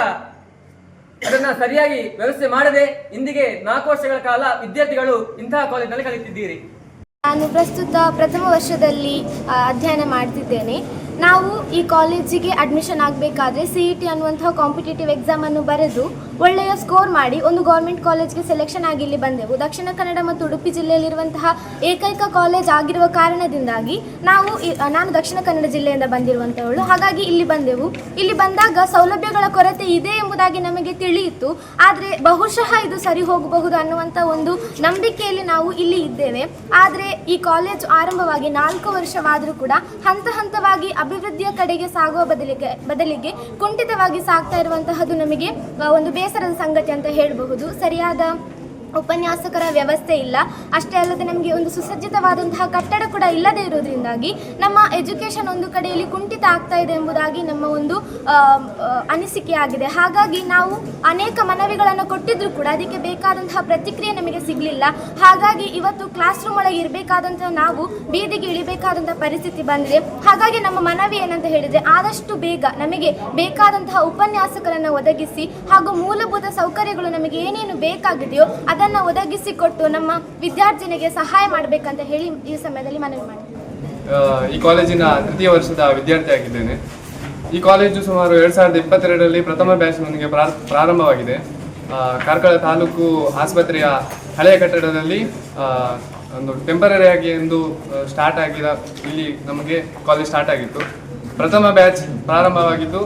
ಅದನ್ನ ಸರಿಯಾಗಿ ವ್ಯವಸ್ಥೆ ಮಾಡದೆ ಇಂದಿಗೆ ನಾಲ್ಕು ವರ್ಷಗಳ ಕಾಲ ವಿದ್ಯಾರ್ಥಿಗಳು ಇಂತಹ ಕಾಲೇಜಿನಲ್ಲಿ ಕಲಿತಿದ್ದೀರಿ. ನಾನು ಪ್ರಸ್ತುತ ಪ್ರಥಮ ವರ್ಷದಲ್ಲಿ ಅಧ್ಯಯನ ಮಾಡ್ತಿದ್ದೇನೆ. ನಾವು ಈ ಕಾಲೇಜಿಗೆ ಅಡ್ಮಿಷನ್ ಆಗಬೇಕಾದ್ರೆ ಸಿ ಇ ಟಿ ಅನ್ನುವಂತಹ ಕಾಂಪಿಟೇಟಿವ್ ಎಕ್ಸಾಮನ್ನು ಬರೆದು ಒಳ್ಳೆಯ ಸ್ಕೋರ್ ಮಾಡಿ ಒಂದು ಗೌರ್ಮೆಂಟ್ ಕಾಲೇಜ್ಗೆ ಸೆಲೆಕ್ಷನ್ ಆಗಿ ಇಲ್ಲಿ ಬಂದೆವು. ದಕ್ಷಿಣ ಕನ್ನಡ ಮತ್ತು ಉಡುಪಿ ಜಿಲ್ಲೆಯಲ್ಲಿರುವಂತಹ ಏಕೈಕ ಕಾಲೇಜ್ ಆಗಿರುವ ಕಾರಣದಿಂದಾಗಿ ನಾವು ನಾನು ದಕ್ಷಿಣ ಕನ್ನಡ ಜಿಲ್ಲೆಯಿಂದ ಬಂದಿರುವಂಥವಳು ಹಾಗಾಗಿ ಇಲ್ಲಿ ಬಂದೆವು. ಇಲ್ಲಿ ಬಂದಾಗ ಸೌಲಭ್ಯಗಳ ಕೊರತೆ ಇದೆ ಎಂಬುದಾಗಿ ನಮಗೆ ತಿಳಿಯಿತು. ಆದರೆ ಬಹುಶಃ ಇದು ಸರಿ ಹೋಗಬಹುದು ಅನ್ನುವಂಥ ಒಂದು ನಂಬಿಕೆಯಲ್ಲಿ ನಾವು ಇಲ್ಲಿ ಇದ್ದೇವೆ. ಆದರೆ ಈ ಕಾಲೇಜ್ ಆರಂಭವಾಗಿ ನಾಲ್ಕು ವರ್ಷವಾದರೂ ಕೂಡ ಹಂತ ಹಂತವಾಗಿ ಅಭಿವೃದ್ಧಿಯ ಕಡೆಗೆ ಸಾಗುವ ಬದಲಿಗೆ ಬದಲಿಗೆ ಕುಂಠಿತವಾಗಿ ಸಾಗ್ತಾ ಇರುವಂತಹದ್ದು ನಮಗೆ ಒಂದು ಒಂದು ಬೇಸರದ ಸಂಗತಿ ಅಂತ ಹೇಳಬಹುದು. ಸರಿಯಾದ ಉಪನ್ಯಾಸಕರ ವ್ಯವಸ್ಥೆ ಇಲ್ಲ. ಅಷ್ಟೇ ಅಲ್ಲದೆ ನಮಗೆ ಒಂದು ಸುಸಜ್ಜಿತವಾದಂತಹ ಕಟ್ಟಡ ಕೂಡ ಇಲ್ಲದೆ ಇರೋದ್ರಿಂದಾಗಿ ನಮ್ಮ ಎಜುಕೇಷನ್ ಒಂದು ಕಡೆಯಲ್ಲಿ ಕುಂಠಿತ ಆಗ್ತಾ ಇದೆ ಎಂಬುದಾಗಿ ನಮ್ಮ ಒಂದು ಅನಿಸಿಕೆ ಆಗಿದೆ. ಹಾಗಾಗಿ ನಾವು ಅನೇಕ ಮನವಿಗಳನ್ನು ಕೊಟ್ಟಿದ್ರು ಕೂಡ ಅದಕ್ಕೆ ಬೇಕಾದಂತಹ ಪ್ರತಿಕ್ರಿಯೆ ನಮಗೆ ಸಿಗಲಿಲ್ಲ. ಹಾಗಾಗಿ ಇವತ್ತು ಕ್ಲಾಸ್ ರೂಮ್ ಒಳಗೆ ಇರಬೇಕಾದಂತಹ ನಾವು ಬೀದಿಗೆ ಇಳಿಬೇಕಾದಂತಹ ಪರಿಸ್ಥಿತಿ ಬಂದಿದೆ. ಹಾಗಾಗಿ ನಮ್ಮ ಮನವಿ ಏನಂತ ಹೇಳಿದ್ರೆ ಆದಷ್ಟು ಬೇಗ ನಮಗೆ ಬೇಕಾದಂತಹ ಉಪನ್ಯಾಸಕರನ್ನು ಒದಗಿಸಿ ಹಾಗೂ ಮೂಲಭೂತ ಸೌಕರ್ಯಗಳು ನಮಗೆ ಏನೇನು ಬೇಕಾಗಿದೆಯೋ ಅದನ್ನು ಒದಗಿಸಿಕೊಟ್ಟು ನಮ್ಮ ವಿದ್ಯಾರ್ಥಿನಿಗೆ ಸಹಾಯ ಮಾಡಬೇಕಂತ ಹೇಳಿ ಈ ಸಮಯದಲ್ಲಿ ಮನವಿ ಮಾಡಿ. ಈ ಕಾಲೇಜಿನ ತೃತೀಯ ವರ್ಷದ ವಿದ್ಯಾರ್ಥಿಯಾಗಿದ್ದೇನೆ ಈ ಕಾಲೇಜು ಸುಮಾರು ಎರಡು ಸಾವಿರದ ಇಪ್ಪತ್ತೆರಡರಲ್ಲಿ ಪ್ರಥಮ ಬ್ಯಾಚ್ನೊಂದಿಗೆ ನನಗೆ ಪ್ರಾರಂಭವಾಗಿದೆ. ಕಾರ್ಕಳ ತಾಲೂಕು ಆಸ್ಪತ್ರೆಯ ಹಳೆಯ ಕಟ್ಟಡದಲ್ಲಿ ಒಂದು ಟೆಂಪರರಿ ಆಗಿ ಎಂದು ಸ್ಟಾರ್ಟ್ ಆಗಿದ ಇಲ್ಲಿ ನಮಗೆ ಕಾಲೇಜ್ ಸ್ಟಾರ್ಟ್ ಆಗಿತ್ತು. ಪ್ರಥಮ ಬ್ಯಾಚ್ ಪ್ರಾರಂಭವಾಗಿದ್ದು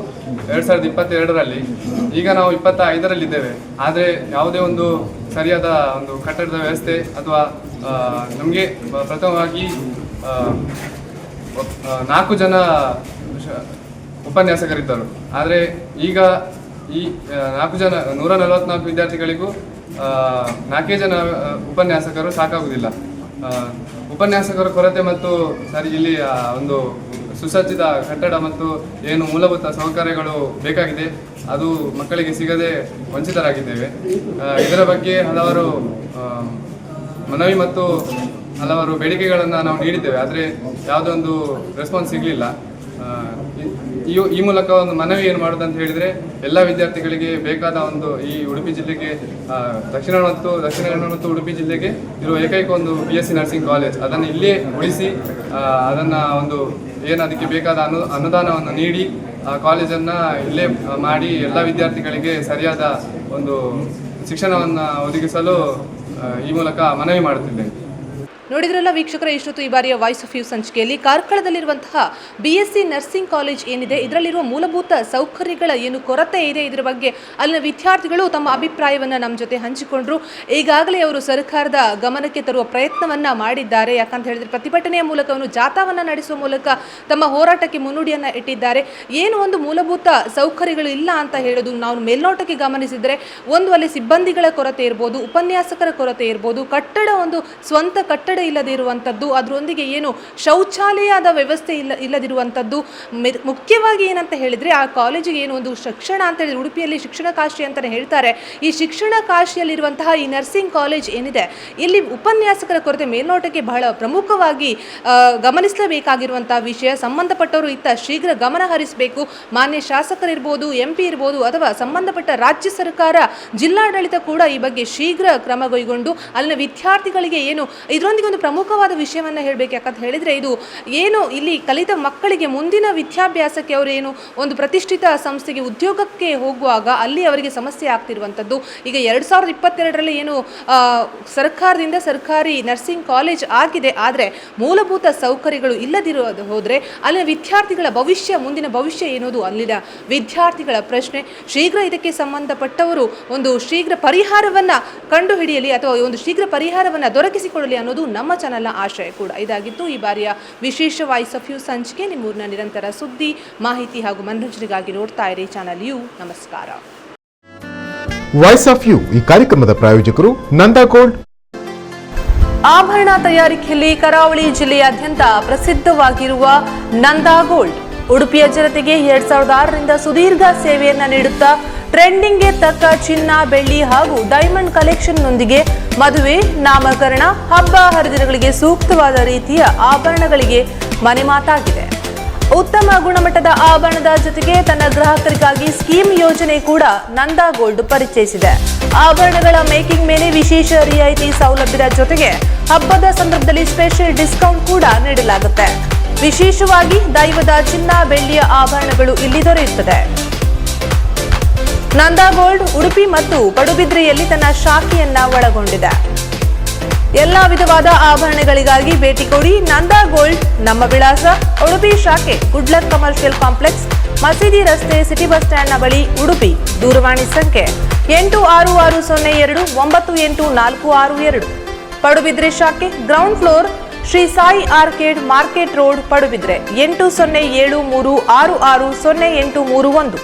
ಎರಡು ಸಾವಿರದ ಇಪ್ಪತ್ತೆರಡರಲ್ಲಿ. ಈಗ ನಾವು ಇಪ್ಪತ್ತ ಐದರಲ್ಲಿದ್ದೇವೆ ಆದರೆ ಯಾವುದೇ ಒಂದು ಸರಿಯಾದ ಒಂದು ಕಟ್ಟಡದ ವ್ಯವಸ್ಥೆ ಅಥವಾ ನಮಗೆ ಪ್ರಥಮವಾಗಿ ನಾಲ್ಕು ಜನ ಉಪನ್ಯಾಸಕರಿದ್ದರು. ಆದರೆ ಈಗ ಈ ನಾಲ್ಕು ಜನ, ನೂರ ನಲವತ್ನಾಲ್ಕು ವಿದ್ಯಾರ್ಥಿಗಳಿಗೂ ನಾಲ್ಕೇ ಜನ ಉಪನ್ಯಾಸಕರು ಸಾಕಾಗುವುದಿಲ್ಲ. ಉಪನ್ಯಾಸಕರ ಕೊರತೆ ಮತ್ತು ಸರಿ, ಇಲ್ಲಿ ಒಂದು ಸುಸಜ್ಜಿತ ಕಟ್ಟಡ ಮತ್ತು ಏನು ಮೂಲಭೂತ ಸೌಕರ್ಯಗಳು ಬೇಕಾಗಿದೆ, ಅದು ಮಕ್ಕಳಿಗೆ ಸಿಗದೆ ವಂಚಿತರಾಗಿದ್ದೇವೆ. ಇದರ ಬಗ್ಗೆ ಹಲವಾರು ಮನವಿ ಮತ್ತು ಹಲವಾರು ಬೇಡಿಕೆಗಳನ್ನು ನಾವು ನೀಡಿದ್ದೇವೆ. ಆದರೆ ಯಾವುದೊಂದು ರೆಸ್ಪಾನ್ಸ್ ಸಿಗಲಿಲ್ಲ. ಈ ಈ ಮೂಲಕ ಒಂದು ಮನವಿ ಏನು ಮಾಡೋದು ಅಂತ ಹೇಳಿದರೆ, ಎಲ್ಲ ವಿದ್ಯಾರ್ಥಿಗಳಿಗೆ ಬೇಕಾದ ಒಂದು ಈ ಉಡುಪಿ ಜಿಲ್ಲೆಗೆ ದಕ್ಷಿಣ ಮತ್ತು, ದಕ್ಷಿಣ ಕನ್ನಡ ಮತ್ತು ಉಡುಪಿ ಜಿಲ್ಲೆಗೆ ಇರುವ ಏಕೈಕ ಒಂದು B S C nursing college ಅದನ್ನು ಇಲ್ಲೇ ಉಳಿಸಿ ಅದನ್ನು ಒಂದು ಏನು ಅದಕ್ಕೆ ಬೇಕಾದ ಅನು, ಅನುದಾನವನ್ನು ನೀಡಿ, ಆ ಕಾಲೇಜನ್ನು ಇಲ್ಲೇ ಮಾಡಿ ಎಲ್ಲ ವಿದ್ಯಾರ್ಥಿಗಳಿಗೆ ಸರಿಯಾದ ಒಂದು ಶಿಕ್ಷಣವನ್ನು ಒದಗಿಸಲು ಈ ಮೂಲಕ ಮನವಿ ಮಾಡುತ್ತಿದ್ದೇನೆ. ನೋಡಿದ್ರಲ್ಲ ವೀಕ್ಷಕರ, ಇಷ್ಟೊತ್ತು ಈ ಬಾರಿಯ ವಾಯ್ಸ್ ಆಫ್ ಯು ಸಂಚಿಕೆಯಲ್ಲಿ ಕಾರ್ಕಳದಲ್ಲಿರುವಂತಹ B S C nursing college ಏನಿದೆ, ಇದರಲ್ಲಿರುವ ಮೂಲಭೂತ ಸೌಕರ್ಯಗಳ ಏನು ಕೊರತೆ ಇದೆ ಇದರ ಬಗ್ಗೆ ಅಲ್ಲಿನ ವಿದ್ಯಾರ್ಥಿಗಳು ತಮ್ಮ ಅಭಿಪ್ರಾಯವನ್ನು ನಮ್ಮ ಜೊತೆ ಹಂಚಿಕೊಂಡ್ರು. ಈಗಾಗಲೇ ಅವರು ಸರ್ಕಾರದ ಗಮನಕ್ಕೆ ತರುವ ಪ್ರಯತ್ನವನ್ನ ಮಾಡಿದ್ದಾರೆ. ಯಾಕಂತ ಹೇಳಿದ್ರೆ ಪ್ರತಿಭಟನೆಯ ಮೂಲಕವನ್ನು ಜಾಥಾವನ್ನು ನಡೆಸುವ ಮೂಲಕ ತಮ್ಮ ಹೋರಾಟಕ್ಕೆ ಮುನ್ನುಡಿಯನ್ನು ಇಟ್ಟಿದ್ದಾರೆ. ಏನು ಒಂದು ಮೂಲಭೂತ ಸೌಕರ್ಯಗಳು ಇಲ್ಲ ಅಂತ ಹೇಳೋದು ನಾವು ಮೇಲ್ನೋಟಕ್ಕೆ ಗಮನಿಸಿದರೆ, ಒಂದು ಅಲ್ಲಿ ಸಿಬ್ಬಂದಿಗಳ ಕೊರತೆ ಇರ್ಬೋದು, ಉಪನ್ಯಾಸಕರ ಕೊರತೆ ಇರ್ಬೋದು, ಕಟ್ಟಡ ಒಂದು ಸ್ವಂತ ಕಟ್ಟಡ ಇಲ್ಲದೆ ಇರುವಂಥದ್ದು ಅದರೊಂದಿಗೆ ಏನು ಶೌಚಾಲಯದ ವ್ಯವಸ್ಥೆ ಇಲ್ಲ ಇಲ್ಲದಿರುವಂಥದ್ದು ಮುಖ್ಯವಾಗಿ ಏನಂತ ಹೇಳಿದರೆ ಆ ಕಾಲೇಜಿಗೆ ಏನು ಒಂದು ಶಿಕ್ಷಣ ಅಂತ ಹೇಳಿದ್ರೆ ಉಡುಪಿಯಲ್ಲಿ ಶಿಕ್ಷಣ ಕಾಶಿ ಅಂತಲೇ ಹೇಳ್ತಾರೆ. ಈ ಶಿಕ್ಷಣ ಕಾಶಿಯಲ್ಲಿರುವಂತಹ ಈ ನರ್ಸಿಂಗ್ ಕಾಲೇಜ್ ಏನಿದೆ, ಇಲ್ಲಿ ಉಪನ್ಯಾಸಕರ ಕೊರತೆ ಮೇಲ್ನೋಟಕ್ಕೆ ಬಹಳ ಪ್ರಮುಖವಾಗಿ ಗಮನಿಸಲೇಬೇಕಾಗಿರುವಂತಹ ವಿಷಯ. ಸಂಬಂಧಪಟ್ಟವರು ಇತ್ತ ಶೀಘ್ರ ಗಮನ ಹರಿಸಬೇಕು. ಮಾನ್ಯ ಶಾಸಕರಿರ್ಬೋದು ಎಂ ಪಿ ಇರ್ಬೋದು, ಅಥವಾ ಸಂಬಂಧಪಟ್ಟ ರಾಜ್ಯ ಸರ್ಕಾರ, ಜಿಲ್ಲಾಡಳಿತ ಕೂಡ ಈ ಬಗ್ಗೆ ಶೀಘ್ರ ಕ್ರಮ ಕೈಗೊಂಡು ಅಲ್ಲಿನ ವಿದ್ಯಾರ್ಥಿಗಳಿಗೆ ಏನು, ಇದರೊಂದಿಗೆ ಒಂದು ಪ್ರಮುಖವಾದ ವಿಷಯವನ್ನು ಹೇಳಬೇಕು. ಯಾಕಂತ ಹೇಳಿದರೆ ಇದು ಏನು ಇಲ್ಲಿ ಕಲಿತ ಮಕ್ಕಳಿಗೆ ಮುಂದಿನ ವಿದ್ಯಾಭ್ಯಾಸಕ್ಕೆ ಅವರೇನು ಒಂದು ಪ್ರತಿಷ್ಠಿತ ಸಂಸ್ಥೆಗೆ ಉದ್ಯೋಗಕ್ಕೆ ಹೋಗುವಾಗ ಅಲ್ಲಿ ಅವರಿಗೆ ಸಮಸ್ಯೆ ಆಗ್ತಿರುವಂಥದ್ದು. ಈಗ ಎರಡು ಸಾವಿರದ ಇಪ್ಪತ್ತೆರಡರಲ್ಲಿ ಏನು ಸರ್ಕಾರದಿಂದ ಸರ್ಕಾರಿ ನರ್ಸಿಂಗ್ ಕಾಲೇಜ್ ಆಗಿದೆ. ಆದರೆ ಮೂಲಭೂತ ಸೌಕರ್ಯಗಳು ಇಲ್ಲದಿರೋದು ಹೋದರೆ ಅಲ್ಲಿನ ವಿದ್ಯಾರ್ಥಿಗಳ ಭವಿಷ್ಯ, ಮುಂದಿನ ಭವಿಷ್ಯ ಏನೋದು ಅಲ್ಲಿನ ವಿದ್ಯಾರ್ಥಿಗಳ ಪ್ರಶ್ನೆ. ಶೀಘ್ರ ಇದಕ್ಕೆ ಸಂಬಂಧಪಟ್ಟವರು ಒಂದು ಶೀಘ್ರ ಪರಿಹಾರವನ್ನು ಕಂಡುಹಿಡಿಯಲಿ ಅಥವಾ ಒಂದು ಶೀಘ್ರ ಪರಿಹಾರವನ್ನು ದೊರಕಿಸಿಕೊಡಲಿ ಅನ್ನೋದು ನಮ್ಮ ಚಾನಲ್ನ ಆಶಯ ಕೂಡ ಇದಾಗಿತ್ತು. ಈ ಬಾರಿಯ ವಿಶೇಷ ವಾಯ್ಸ್ ಆಫ್ ಯು ಸಂಚಿಕೆ ನಿಮ್ಮೂರಿನ ನಿರಂತರ ಸುದ್ದಿ ಮಾಹಿತಿ ಹಾಗೂ ಮನರಂಜನೆಗಾಗಿ ನೋಡ್ತಾ ಇರಿ ಚಾನಲ್ ಯು. ನಮಸ್ಕಾರ. ವಾಯ್ಸ್ ಆಫ್ ಯು ಈ ಕಾರ್ಯಕ್ರಮದ ಪ್ರಾಯೋಜಕರು ನಂದಾ ಗೋಲ್ಡ್ ಆಭರಣ ತಯಾರಿಕೆಯಲ್ಲಿ ಕರಾವಳಿ ಜಿಲ್ಲೆಯಾದ್ಯಂತ ಪ್ರಸಿದ್ಧವಾಗಿರುವ ನಂದಾ ಗೋಲ್ಡ್ ಉಡುಪಿಯ ಜನತೆಗೆ ಎರಡ್ ಸಾವಿರದ ಆರರಿಂದ ಸುದೀರ್ಘ ಸೇವೆಯನ್ನ ನೀಡುತ್ತಾ ಟ್ರೆಂಡಿಂಗ್ಗೆ ತಕ್ಕ ಚಿನ್ನ, ಬೆಳ್ಳಿ ಹಾಗೂ ಡೈಮಂಡ್ ಕಲೆಕ್ಷನ್ನೊಂದಿಗೆ ಮದುವೆ, ನಾಮಕರಣ, ಹಬ್ಬ ಹರಿದಿನಗಳಿಗೆ ಸೂಕ್ತವಾದ ರೀತಿಯ ಆಭರಣಗಳಿಗೆ ಮನೆ ಮಾತಾಗಿದೆ ಉತ್ತಮ ಗುಣಮಟ್ಟದ ಆಭರಣದ ಜೊತೆಗೆ ತನ್ನ ಗ್ರಾಹಕರಿಗಾಗಿ ಸ್ಕೀಮ್ ಯೋಜನೆ ಕೂಡ ನಂದಾ ಗೋಲ್ಡ್ ಪರಿಚಯಿಸಿದೆ. ಆಭರಣಗಳ ಮೇಕಿಂಗ್ ಮೇಲೆ ವಿಶೇಷ ರಿಯಾಯಿತಿ ಸೌಲಭ್ಯದ ಜೊತೆಗೆ ಹಬ್ಬದ ಸಂದರ್ಭದಲ್ಲಿ ಸ್ಪೆಷಲ್ ಡಿಸ್ಕೌಂಟ್ ಕೂಡ ನೀಡಲಾಗುತ್ತೆ. ವಿಶೇಷವಾಗಿ ದೈವದ ಚಿನ್ನ, ಬೆಳ್ಳಿಯ ಆಭರಣಗಳು ಇಲ್ಲಿ ದೊರೆಯುತ್ತದೆ. ನಂದಾ ಗೋಲ್ಡ್ ಉಡುಪಿ ಮತ್ತು ಪಡುಬಿದ್ರೆಯಲ್ಲಿ ತನ್ನ ಶಾಖೆಯನ್ನ ಒಳಗೊಂಡಿದೆ. ಎಲ್ಲಾ ವಿಧವಾದ ಆಭರಣಗಳಿಗಾಗಿ ಭೇಟಿ ಕೊಡಿ ನಂದಾ ಗೋಲ್ಡ್ ನಮ್ಮ ವಿಳಾಸ ಉಡುಪಿ ಶಾಖೆ, ಗುಡ್ಲಕ್ ಕಮರ್ಷಿಯಲ್ ಕಾಂಪ್ಲೆಕ್ಸ್, ಮಸೀದಿ ರಸ್ತೆ, ಸಿಟಿ ಬಸ್ ಸ್ಟ್ಯಾಂಡ್ನ ಬಳಿ, ಉಡುಪಿ, ದೂರವಾಣಿ ಸಂಖ್ಯೆ ಎಂಟು ಆರು ಆರು ಸೊನ್ನೆ ಎರಡು ಒಂಬತ್ತು ಎಂಟು ನಾಲ್ಕು ಆರು ಎರಡು. ಪಡುಬಿದ್ರೆ ಶಾಖೆ, ground floor Shri Sai arcade market road Padubidri ಎಂಟು ಸೊನ್ನೆ ಏಳು ಮೂರು ಆರು ಆರು ಸೊನ್ನೆ ಎಂಟು ಮೂರು ಒಂದು.